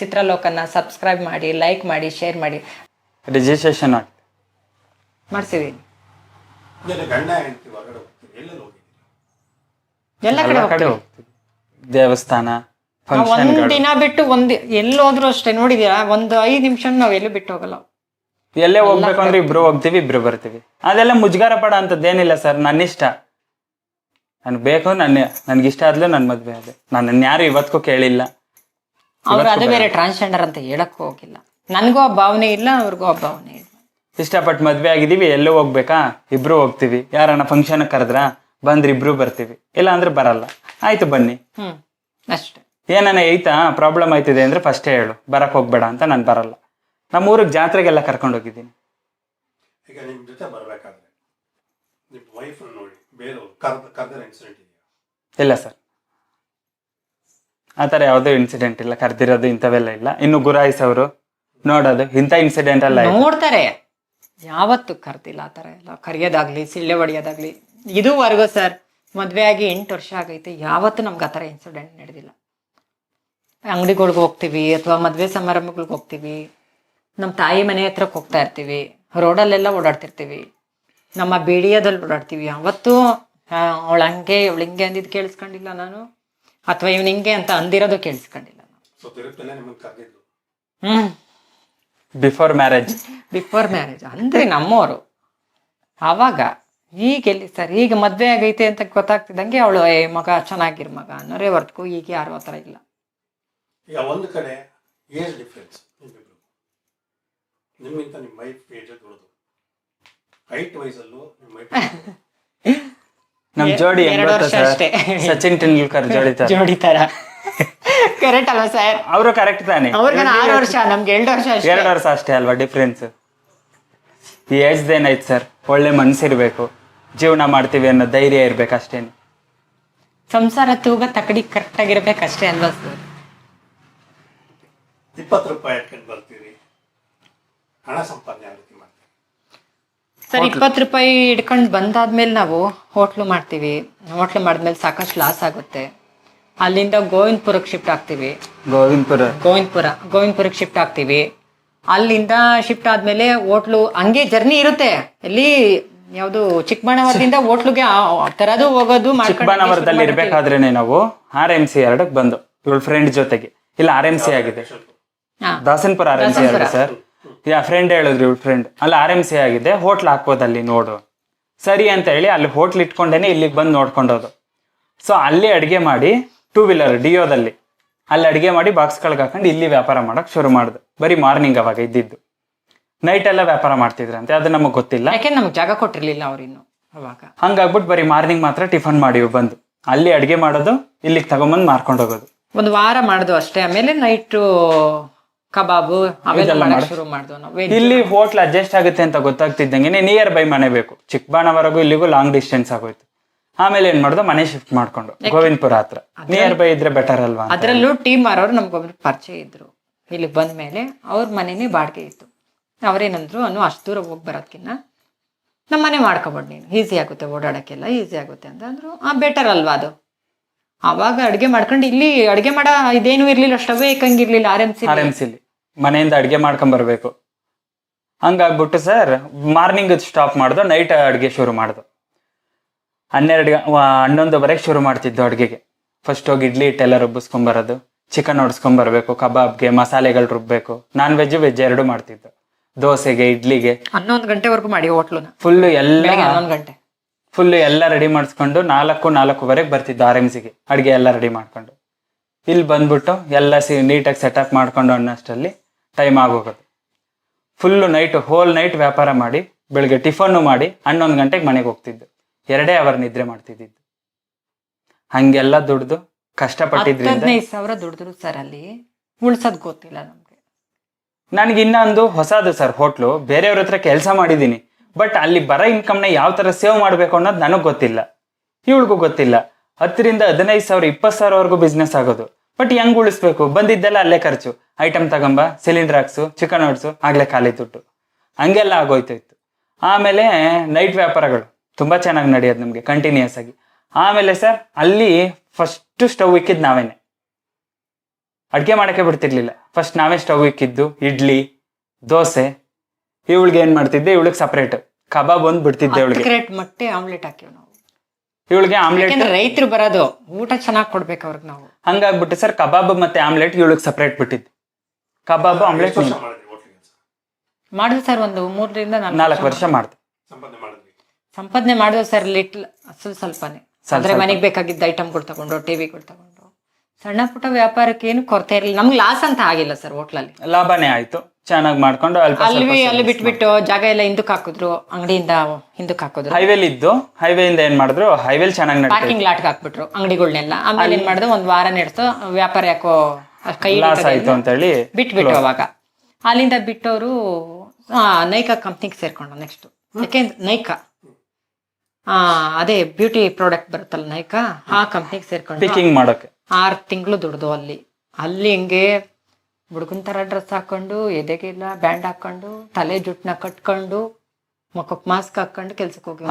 ಚಿತ್ರಲೋಕನ subscribe ಮಾಡಿ like ಮಾಡಿ share ಮಾಡಿ. ರಿಜಿಸ್ಟ್ರೇಷನ್ ಹೋಗಿದ್ದೀರಿ? ಎಲ್ಲ ಕಡೆ ಎಲ್ಲ ಕಡೆ ಹೋಗ್ತೀವಿ. ಹೋಗ್ತೀವಿ. ದೇವಸ್ಥಾನ ನಾವು ಒಂದ್ ಫಂಕ್ಷನ್ಗಳು ದಿನ ಬಿಟ್ಟು ಒಂದ್ ಎಲ್ಲೋದ್ರೂ ಅಷ್ಟೇ ನೋಡಿದೀರಾ ಒಂದು ಐದ್ ನಿಮಿಷ ನಾವ್ ಎಲ್ಲೂ ಬಿಟ್ಟು ಹೋಗಲ್ಲ. ಎಲ್ಲೇ ಹೋಗ್ಬೇಕು ಅಂದ್ರೆ ಇಬ್ರು ಹೋಗ್ತೀವಿ ಇಬ್ರು ಬರ್ತೀವಿ. ಅದೆಲ್ಲ ಮುಜುಗಾರ ಪಡ ಅಂತದ್ದೇನಿಲ್ಲ ಸರ್ ನನ್ನ ಇಷ್ಟ. ನನ್ಗೆ ಬೇಕು ನನ್ನ ನನ್ಗೆ ಇಷ್ಟ ಆದ್ಲು ನನ್ನ ಮದ್ವೆ ಅದೇ ನಾನು ಯಾರು ಇವತ್ತಿಗೂ ಕೇಳಿಲ್ಲ. ಅವ್ರು ಅದು ಬೇರೆ ಟ್ರಾನ್ಸ್ಜೆಂಡರ್ ಅಂತ ಹೇಳಕ್ ಹೋಗಿಲ್ಲ. ನನಗೂ ಆ ಭಾವನೆ ಇಲ್ಲ ಅವ್ರಿಗೂ ಆ ಭಾವನೆ ಇಲ್ಲ. ಇಷ್ಟಪಟ್ಟು ಮದ್ವೆ ಆಗಿದೀವಿ ಎಲ್ಲೂ ಹೋಗ್ಬೇಕಾ? ಇಬ್ರು ಹೋಗ್ತೀವಿ. ಯಾರನ್ನ ಫಂಕ್ಷನ್ ಕರೆದ್ರ ಬಂದ್ರೆ ಇಬ್ರು ಬರ್ತೀವಿ. ಇಲ್ಲ ಅಂದ್ರೆ ಬರಲ್ಲ. ಆಯ್ತು ಬನ್ನಿ. ಹ್ಮ್ ಅಷ್ಟೇ. ಏನಾನ ಐತಾ? ಪ್ರಾಬ್ಲಮ್ ಆಯ್ತಿದೆ ಅಂದ್ರೆ ಫಸ್ಟೇ ಹೇಳು. ಬರಕ್ ಹೋಗ್ಬೇಡ ಅಂತ ನಾನು ಬರಲ್ಲ. ನಮ್ಮ ಊರಿಗೆ ಜಾತ್ರೆಗೆಲ್ಲ ಕರ್ಕೊಂಡು ಹೋಗಿದ್ದೀನಿ. ಈಗ ನಿಮ್ಮ ಜೊತೆ ಬರ್ಬೇಕಾದ್ರೆ ನಿಮ್ಮ ವೈಫ್ ನೋಡಿ ಬೇರೆ ಕರ್ದ ಕರ್ದ ಇನ್ಸಿಡೆಂಟ್ ಇದೆಯಾ ಇಲ್ಲ ಸರ್. ಆ ಥರ ಯಾವುದೇ ಇನ್ಸಿಡೆಂಟ್ ಇಲ್ಲ, ಕರ್ದಿರೋದು ಇಂಥವೆಲ್ಲ ಇಲ್ಲ. ಇನ್ನು ಗುರಾಯಿಸೋರು ನೋಡೋದು, ಇಂಥ ಇನ್ಸಿಡೆಂಟ್ ಅಲ್ಲ. ನೋಡ್ತಾರೆ. ಯಾವತ್ತು ಕರ್ದಿಲ್ಲ ಆ ಥರ ಎಲ್ಲ. ಕರಿಯೋದಾಗ್ಲಿ, ಸಿಳ್ಳೆ ಹೊಡಿಯೋದಾಗ್ಲಿ. ಇದುವರೆಗೂ ಸರ್ ಮದ್ವೆ ಆಗಿ ಎಂಟು ವರ್ಷ ಆಗೈತೆ. ಯಾವತ್ತು ನಮ್ಗೆ ಆ ಥರ ಇನ್ಸಿಡೆಂಟ್ ನಡೆದಿಲ್ಲ. ಅಂಗಡಿಗಳ್ಗೆ ಹೋಗ್ತೀವಿ, ಅಥವಾ ಮದ್ವೆ ಸಮಾರಂಭಗಳಿಗೆ ಹೋಗ್ತೀವಿ. ನಮ್ಮ ತಾಯಿ ಮನೆ ಹತ್ರಕ್ಕೆ ಹೋಗ್ತಾ ಇರ್ತೀವಿ. ರೋಡಲ್ಲೆಲ್ಲ ಓಡಾಡ್ತಿರ್ತೀವಿ. ನಮ್ಮ ಬೇಡಿಯಾದಲ್ಲಿ ಓಡಾಡ್ತೀವಿ. ಯಾವತ್ತೂ ಅವಳು ಹಂಗೆ ಇವಳು ಅಂದಿದ್ದು ಕೇಳಿಸ್ಕೊಂಡಿಲ್ಲ ನಾನು. ಅಥವಾ ಇವನ್ ಹಿಂಗೆ ಅಂತ ಅಂದಿರೋದು ಕೇಳಿಸ್ಕೊಂಡಿಲ್ಲ ಹ್ಮ್. ಬಿಫೋರ್ ಮ್ಯಾರೇಜ್ ಬಿಫೋರ್ ಮ್ಯಾರೇಜ್ ಅಂದ್ರೆ ನಮ್ಮವರು ಅವಾಗ ಈಗ ಎಲ್ಲಿ ಸರ್ ಈಗ ಮದ್ವೆ ಆಗೈತೆ ಅಂತ ಗೊತ್ತಾಗ್ತಿದ್ದಂಗೆ ಅವಳು ಏ ಮಗ ಚೆನ್ನಾಗಿರ್ ಮಗ ಅನ್ನೋರೇ ಹೊರತು ಈಗ ಯಾರು ಆ ಥರ ಇಲ್ಲ. ಈಗ ಒಂದು ಕಡೆ ಏಜ್ ಡಿಫ್ರೆನ್ಸ್ ನಿಮ್ಮಿಂತ ನಿಮ್ಮ ವೈಫ್ ಏಜ್ ದೊಡ್ಡದು. ಹೈಟ್ ವೈಸಲ್ಲೂ ನಿಮ್ಮ ವೈಫ್ ನಮ್ ಜೋಡಿ ಎರಡು ವರ್ಷ ಅಷ್ಟೇ. ಸಚಿನ್ ತೆಂಡೂಲ್ಕರ್ ಜೋಡಿ ತರ ಜೋಡಿ ತರ ಕರೆಕ್ಟ್ ಅಲ್ವಾ ಸರ್? ಅವರು ಕರೆಕ್ಟ್ ತಾನೆ. ಅವ್ರಿಗೆ ಆರು ವರ್ಷ. ನಮ್ಗೆ ಎರಡು ವರ್ಷ ಅಷ್ಟೇ. ಎರಡು ವರ್ಷ ಅಷ್ಟೇ ಅಲ್ವಾ ಡಿಫ್ರೆನ್ಸ್ ಈ ಏಜ್ದೇನಾಯ್ತು ಸರ್ ಒಳ್ಳೆ ಮನ್ಸಿರ್ಬೇಕು. ಜೀವನ ಮಾಡ್ತೀವಿ ಅನ್ನೋ ಧೈರ್ಯ ಇರ್ಬೇಕು ಅಷ್ಟೇನೆ. ಸಂಸಾರ ತೂಗ ತಕಡಿ ಕರೆಕ್ಟ್ ಆಗಿರ್ಬೇಕಷ್ಟೇ ಅಲ್ವಾ ಸರ್? ಇಪ್ಪತ್ತು ರೂಪಾಯಿ ಇಟ್ಕೊಂಡು ಬರ್ತೀವಿ ಹಣ ಸಂಪಾದನೆ ಮಾಡ್ತೀರಿ ಸರ್ ಇಪ್ಪತ್ತು ರೂಪಾಯಿ ಹಿಡ್ಕೊಂಡು ಬಂದಾದ್ಮೇಲೆ ನಾವು ಹೋಟ್ಲು ಮಾಡ್ತೀವಿ. ಹೋಟ್ಲು ಮಾಡಿದ್ಮೇಲೆ ಸಾಕಷ್ಟು ಲಾಸ್ ಆಗುತ್ತೆ. ಅಲ್ಲಿಂದ ಗೋವಿಂದಪುರಕ್ಕೆ ಶಿಫ್ಟ್ ಆಗ್ತೀವಿ. ಗೋವಿಂದಪುರ. ಗೋವಿಂದಪುರ ಗೋವಿಂದಪುರಕ್ಕೆ ಶಿಫ್ಟ್ ಆಗ್ತೀವಿ. ಅಲ್ಲಿಂದ ಶಿಫ್ಟ್ ಆದ್ಮೇಲೆ ಹೋಟ್ಲು ಹಂಗೆ ಜರ್ನಿ ಇರುತ್ತೆ. ಎಲ್ಲಿ ಯಾವುದು ಚಿಕ್ಕಬಳ್ಳಾಪುರದಿಂದ ಹೋಟ್ಲುಗೆ ತರದು ಹೋಗೋದು ಚಿಕ್ಕಬಣ್ಣವರದಲ್ಲಿ ಚಿಕ್ಕಬಳ್ಳಾಪುರದಲ್ಲಿ. ಇರ್ಬೇಕಾದ್ರೇನೆ ನಾವು ಆರ್ ಎಂ ಸಿ ಎರಡಕ್ಕೆ ಬಂದು ಇವಳ ಫ್ರೆಂಡ್ ಜೊತೆಗೆ. ಇಲ್ಲ ಆರ್ ಎಂ ಸಿ ಆಗಿದೆ. ದಾಸನ್ಪುರ ಆರ್ ಎಂ ಸಿ ಎರಡು ಸರ್ ಯಾ ಫ್ರೆಂಡ್ ಹೇಳಿದ್ರು ಇವ್ರು ಫ್ರೆಂಡ್ ಅಲ್ಲಿ ಆರ್ ಎಂ ಸಿ ಆಗಿದೆ ಹೋಟ್ಲ್ ಹಾಕ್ಬೋದು ಅಲ್ಲಿ ನೋಡು. ಸರಿ ಅಂತ ಹೇಳಿ ಅಲ್ಲಿ ಹೋಟ್ಲ್ ಇಟ್ಕೊಂಡೇನೆ ಇಲ್ಲಿಗೆ ಬಂದು ನೋಡ್ಕೊಂಡೋದು. ಸೊ ಅಲ್ಲಿ ಅಡುಗೆ ಮಾಡಿ ಟೂ ವೀಲರ್ ಡಿಯೋದಲ್ಲಿ ಅಲ್ಲಿ ಅಡುಗೆ ಮಾಡಿ ಬಾಕ್ಸ್ಗಳಿಗೆ ಹಾಕೊಂಡು ಇಲ್ಲಿ ವ್ಯಾಪಾರ ಮಾಡೋಕೆ ಶುರು ಮಾಡಿದೆ. ಬರೀ ಮಾರ್ನಿಂಗ್ ಅವಾಗ ಇದ್ದಿದ್ದು. ನೈಟ್ ಎಲ್ಲ ವ್ಯಾಪಾರ ಮಾಡ್ತಿದ್ರಂತೆ ಅದು ನಮಗೆ ಗೊತ್ತಿಲ್ಲ. ಯಾಕೆಂದ್ರೆ ನಮ್ಗೆ ಜಾಗ ಕೊಟ್ಟಿರಲಿಲ್ಲ ಅವ್ರಿನ್ನು ಅವಾಗ? ಹಂಗಾಗ್ಬಿಟ್ಟು ಬರೀ ಮಾರ್ನಿಂಗ್ ಮಾತ್ರ ಟಿಫನ್ ಮಾಡಿ ಬಂದು. ಅಲ್ಲಿ ಅಡುಗೆ ಮಾಡೋದು ಇಲ್ಲಿಗೆ ತಗೊಂಬಂದು ಮಾರ್ಕೊಂಡು ಹೋಗೋದು. ಒಂದು ವಾರ ಮಾಡೋದು ಅಷ್ಟೇ ಆಮೇಲೆ ನೈಟ್ ಕಬಾಬು ಅವೆಲ್ಲ ಮಾಡಕ್ ಶುರು ಮಾಡ್ದು ನಾವು. ಇಲ್ಲಿ ಹೋಟ್ಲ್ ಅಡ್ಜಸ್ಟ್ ಆಗುತ್ತೆ ಅಂತ ಗೊತ್ತಾಗ್ತಿದ್ದಂಗೆ ನಿಯರ್ ಬೈ ಮನೆ ಬೇಕು. ಚಿಕ್ಕಬಾಣವರೆಗೂ ಇಲ್ಲಿಗೂ ಲಾಂಗ್ ಡಿಸ್ಟೆನ್ಸ್ ಆಗೋಯ್ತು. ಆಮೇಲೆ ಏನ್ ಮಾಡ್ದು? ಮನೆ ಶಿಫ್ಟ್ ಮಾಡ್ಕೊಂಡು. ಗೋವಿಂದಪುರ ಹತ್ರ. ನಿಯರ್ ಬೈ ಇದ್ರೆ ಬೆಟರ್ ಅಲ್ವಾ ಅದರಲ್ಲೂ ಅದ್ರಲ್ಲೂ ಟೀಮ್ ಮಾರೋರು ನಮ್ಗೊಬ್ರು ಪರಿಚಯ ಇದ್ರು. ಇಲ್ಲಿ ಬಂದ ಮೇಲೆ ಅವ್ರ ಮನೆನೇ ಬಾಡಿಗೆ ಇತ್ತು. ಅವ್ರೇನಂದ್ರು ಅನ್ನು ಅಷ್ಟು ದೂರ ಹೋಗಿ ಬರೋದ್ಕಿನ್ನ ನಮ್ಮ ಮನೆ ಮಾಡ್ಕೊಬೋದು ನೀನು. ಈಸಿ ಆಗುತ್ತೆ ಓಡಾಡೋಕ್ಕೆಲ್ಲ ಈಸಿ ಆಗುತ್ತೆ. ಅಂತ ಅಂದ್ರು. ಆ ಬೆಟರ್ ಅಲ್ವಾ ಅದು? ಅವಾಗ ಅಡುಗೆ ಮಾಡ್ಕೊಂಡು ಇಲ್ಲಿ ಅಡುಗೆ ಮಾಡೋ ಇದೇನು ಇರ್ಲಿಲ್ಲ stove ಇಕ್ಕಂಗಿರ್ಲಿಲ್ಲ R M C R M ಸಿಲಿ ಮನೆಯಿಂದ ಅಡುಗೆ ಮಾಡ್ಕೊಂಡ್ ಬರ್ಬೇಕು. ಹಂಗಾಗ್ಬಿಟ್ಟು ಸರ್ ಮಾರ್ನಿಂಗ್ ಸ್ಟಾಪ್ ಮಾಡ್ದು ನೈಟ್ ಅಡುಗೆ ಶುರು ಮಾಡ್ದು. ಹನ್ನೆರಡು ಹನ್ನೊಂದುವರೆಗೆ ಶುರು ಮಾಡ್ತಿದ್ದು ಅಡುಗೆಗೆ. ಫಸ್ಟ್ ಹೋಗಿ ಇಡ್ಲಿ ಹಿಟ್ಟೆಲ್ಲ ರುಬ್ಬಿಸ್ಕೊಂಬರೋದು ಚಿಕನ್ ಹೊಡ್ಸ್ಕೊಂಬರ್ಬೇಕು ಕಬಾಬ್ಗೆ ಮಸಾಲೆಗಳು ರುಬ್ಬೇಕು. ನಾನ್ ವೆಜ್ ವೆಜ್ ಎರಡು ಮಾಡ್ತಿದ್ದು. ದೋಸೆಗೆ ಇಡ್ಲಿಗೆ. ಹನ್ನೊಂದು ಗಂಟೆವರೆಗೂ ಮಾಡಿ ಹೋಟ್ಲು ಫುಲ್ ಎಲ್ಲ ಹನ್ನೊಂದು ಗಂಟೆ. ಫುಲ್ ಎಲ್ಲ ರೆಡಿ ಮಾಡಿಸ್ಕೊಂಡು ನಾಲ್ಕು ನಾಲ್ಕುವರೆಗೆ ಬರ್ತಿದ್ದು ಆರ್ ಎಂ ಸಿಗೆ ಅಡುಗೆ ಎಲ್ಲ ರೆಡಿ ಮಾಡ್ಕೊಂಡು. ಇಲ್ಲಿ ಬಂದ್ಬಿಟ್ಟು ಎಲ್ಲ ಸಿ ನೀಟಾಗಿ ಸೆಟಪ್ ಮಾಡ್ಕೊಂಡು ಅನ್ನೋಷ್ಟರಲ್ಲಿ ಟೈಮ್ ಆಗೋಗುತ್ತೆ. ಫುಲ್ಲು ನೈಟ್ ಹೋಲ್ ನೈಟ್ ವ್ಯಾಪಾರ ಮಾಡಿ ಬೆಳಿಗ್ಗೆ ಟಿಫನ್ನು ಮಾಡಿ ಹನ್ನೊಂದು ಗಂಟೆಗೆ ಮನೆಗೆ ಹೋಗ್ತಿದ್ದು. ಎರಡೇ ಅವರ್ ನಿದ್ರೆ ಮಾಡ್ತಿದ್ದಿದ್ದು. ಹಂಗೆಲ್ಲ ದುಡ್ದು ಕಷ್ಟಪಟ್ಟಿದ್ರಿಂದ ಹದಿನೈದು ಸಾವಿರ ದುಡಿದ್ರು ಸರ್ ಅಲ್ಲಿ. ಉಳ್ಸೋದ್ ಗೊತ್ತಿಲ್ಲ ನಮ್ಗೆ. ನನಗೆ ಇನ್ನೊಂದು ಹೊಸದು ಸರ್ ಹೋಟ್ಲು ಬೇರೆಯವ್ರ ಹತ್ರ ಕೆಲಸ ಮಾಡಿದ್ದೀನಿ ಬಟ್ ಅಲ್ಲಿ ಬರೋ ಇನ್ಕಮ್ನ ಯಾವ ತರ ಸೇವ್ ಮಾಡಬೇಕು ಅನ್ನೋದು ನನಗೆ ಗೊತ್ತಿಲ್ಲ. ಇವಳಿಗೂ ಗೊತ್ತಿಲ್ಲ. ಹತ್ತರಿಂದ ಹದಿನೈದು ಸಾವಿರ ಇಪ್ಪತ್ತು ಸಾವಿರವರೆಗೂ ಬಿಸ್ನೆಸ್ ಆಗೋದು. ಬಟ್ ಹೆಂಗ್ ಉಳಿಸ್ಬೇಕು ಬಂದಿದ್ದೆಲ್ಲ ಅಲ್ಲೇ ಖರ್ಚು. ಐಟಮ್ ತಗೊಂಬ ಸಿಲಿಂಡರ್ ಹಾಕ್ಸು ಚಿಕನ್ ಹೊಡ್ಸು ಆಗ್ಲೇ ಖಾಲಿ ತುಟ್ಟು ಹಂಗೆಲ್ಲ ಆಗೋಯ್ತು ಇತ್ತು ಆಮೇಲೆ ನೈಟ್ ವ್ಯಾಪಾರಗಳು. ತುಂಬಾ ಚೆನ್ನಾಗಿ ನಡೆಯೋದು ನಮಗೆ ಕಂಟಿನ್ಯೂಸ್ ಆಗಿ. ಆಮೇಲೆ ಸರ್ ಅಲ್ಲಿ ಫಸ್ಟ್ ಸ್ಟವ್ ಇಕ್ಕಿದ್ ನಾವೇನೆ. ಅಡ್ಗೆ ಮಾಡಕ್ಕೆ ಬಿಡ್ತಿರ್ಲಿಲ್ಲ. ಫಸ್ಟ್ ನಾವೇ ಸ್ಟವ್ ಇಕ್ಕಿದ್ದು ಇಡ್ಲಿ ದೋಸೆ. ಇವಳಿಗೆ ಏನ್ ಮಾಡ್ತಿದ್ದೆ? ಇವಳಿಗೆ ಸಪ್ರೇಟ್ ಕಬಾಬ್ ಒಂದ್ ಬಿಡ್ತಿದ್ದೆ ಇವಳಿಗೆ ಮೊಟ್ಟೆ ಆಮ್ಲೆಟ್ ಹಾಕಿವ್ ನಾವು. ಇವಳಿಗೆ ಆಮ್ಲೆಟ್ ಯಾಕೆಂದ್ರೆ ರೈತರು ಬರೋದು ಊಟ ಚೆನ್ನಾಗಿ ಕೊಡ್ಬೇಕು ಅವ್ರಿಗೆ ನಾವು. ಹಂಗಾಗ್ಬಿಟ್ಟು ಸರ್ ಕಬಾಬ್ ಮತ್ತೆ ಆಮ್ಲೆಟ್ ಇವಳಿಗೆ ಸಪ್ರೇಟ್ ಬಿಟ್ಟಿದ್ದು. ಕಬಾಬ್ ಆಮ್ಲೆಟ್ ಮಾಡಿದ್ವಿ ಸರ್. ಒಂದು ಮೂರರಿಂದ ನಾಲ್ಕು ವರ್ಷ ಮಾಡ್ದೆ. ಸಂಪಾದನೆ ಮಾಡಿದ್ವಿ ಸರ್ ಲಿಟ್ಲ್ ಸ್ವಲ್ಪ ಸ್ವಲ್ಪನೇ. ಸ್ವಲ್ಪ ಅಂದ್ರೆ ಮನೆಗೆ ಬೇಕಾಗಿದ್ದ ಐಟಮ್ಗಳು ತಗೊಂಡು ಟಿವಿಗಳು ತಗೊಂಡು. ಸಣ್ಣ ಪುಟ್ಟ ವ್ಯಾಪಾರಕ್ಕೆ ಏನು ಕೊರತೆ ಇರಲಿಲ್ಲ. ನಮ್ಗೆ ಲಾಸ್ ಅಂತ ಆಗಿಲ್ಲ ಸರ್ ಹೋಟ್ಲಲ್ಲಿ ಲಾಭನೇ ಆಯ್ತು. ಚೆನ್ನಾಗಿ ಮಾಡ್ಕೊಂಡು ಅಲ್ಪ ಅಲ್ಲಿ ಅಲ್ಲಿ ಬಿಟ್ಬಿಟ್ಟು ಜಾಗ ಎಲ್ಲ ಹಿಂದಕ್ಕೆ ಹಾಕಿದ್ರು ಅಂಗಡಿಯಿಂದ ಹಿಂದಕ್ಕೆ ಹಾಕಿದ್ರು. ಹೈವೇಲ್ ಇದ್ದು ಹೈವೇಯಿಂದ ಏನ್ ಮಾಡಿದ್ರು ಹೈವೇಲ್ ಚೆನ್ನಾಗಿ ಪಾರ್ಕಿಂಗ್ ಲಾಟ್ ಹಾಕ್ಬಿಟ್ರು ಅಂಗಡಿಗಳನ್ನೆಲ್ಲ ಆಮೇಲೆ ಏನ್ ಮಾಡಿದ್ರು ಒಂದ್ ವಾರ ನಡೆಸ್ತು ವ್ಯಾಪಾರ ಯಾಕೋ ಕೈ ಲಾಸ್ ಆಯ್ತು ಅಂತ ಹೇಳಿ ಬಿಟ್ಬಿಟ್ಟು ಅವಾಗ. ಅಲ್ಲಿಂದ ಬಿಟ್ಟವರು ನೈಕಾ ಕಂಪ್ನಿಗೆ ಸೇರ್ಕೊಂಡು ನೆಕ್ಸ್ಟ್ ಯಾಕೆ ನೈಕಾ. ಆ ಅದೇ ಬ್ಯೂಟಿ ಪ್ರಾಡಕ್ಟ್ ಬರುತ್ತಲ್ಲ ನೈಕಾ ಆ ಕಂಪ್ನಿಗೆ ಸೇರ್ಕೊಂಡು ಪಿಕಿಂಗ್ ಮಾಡೋಕೆ ಆರು ತಿಂಗಳು ದುಡ್ದು ಅಲ್ಲಿ. ಅಲ್ಲಿ ಹಿಂಗೆ ಹುಡುಗನ್ ತರ ಡ್ರೆಸ್ ಹಾಕೊಂಡು ಎದೆಗೆಲ್ಲ ಬ್ಯಾಂಡ್ ಹಾಕೊಂಡು ತಲೆ ಜುಟ್ನ ಕಟ್ಕೊಂಡು ಮುಖಕ್ಕೆ ಮಾಸ್ಕ್ ಹಾಕೊಂಡು ಕೆಲ್ಸಕ್ಕೆ ಹೋಗಿ.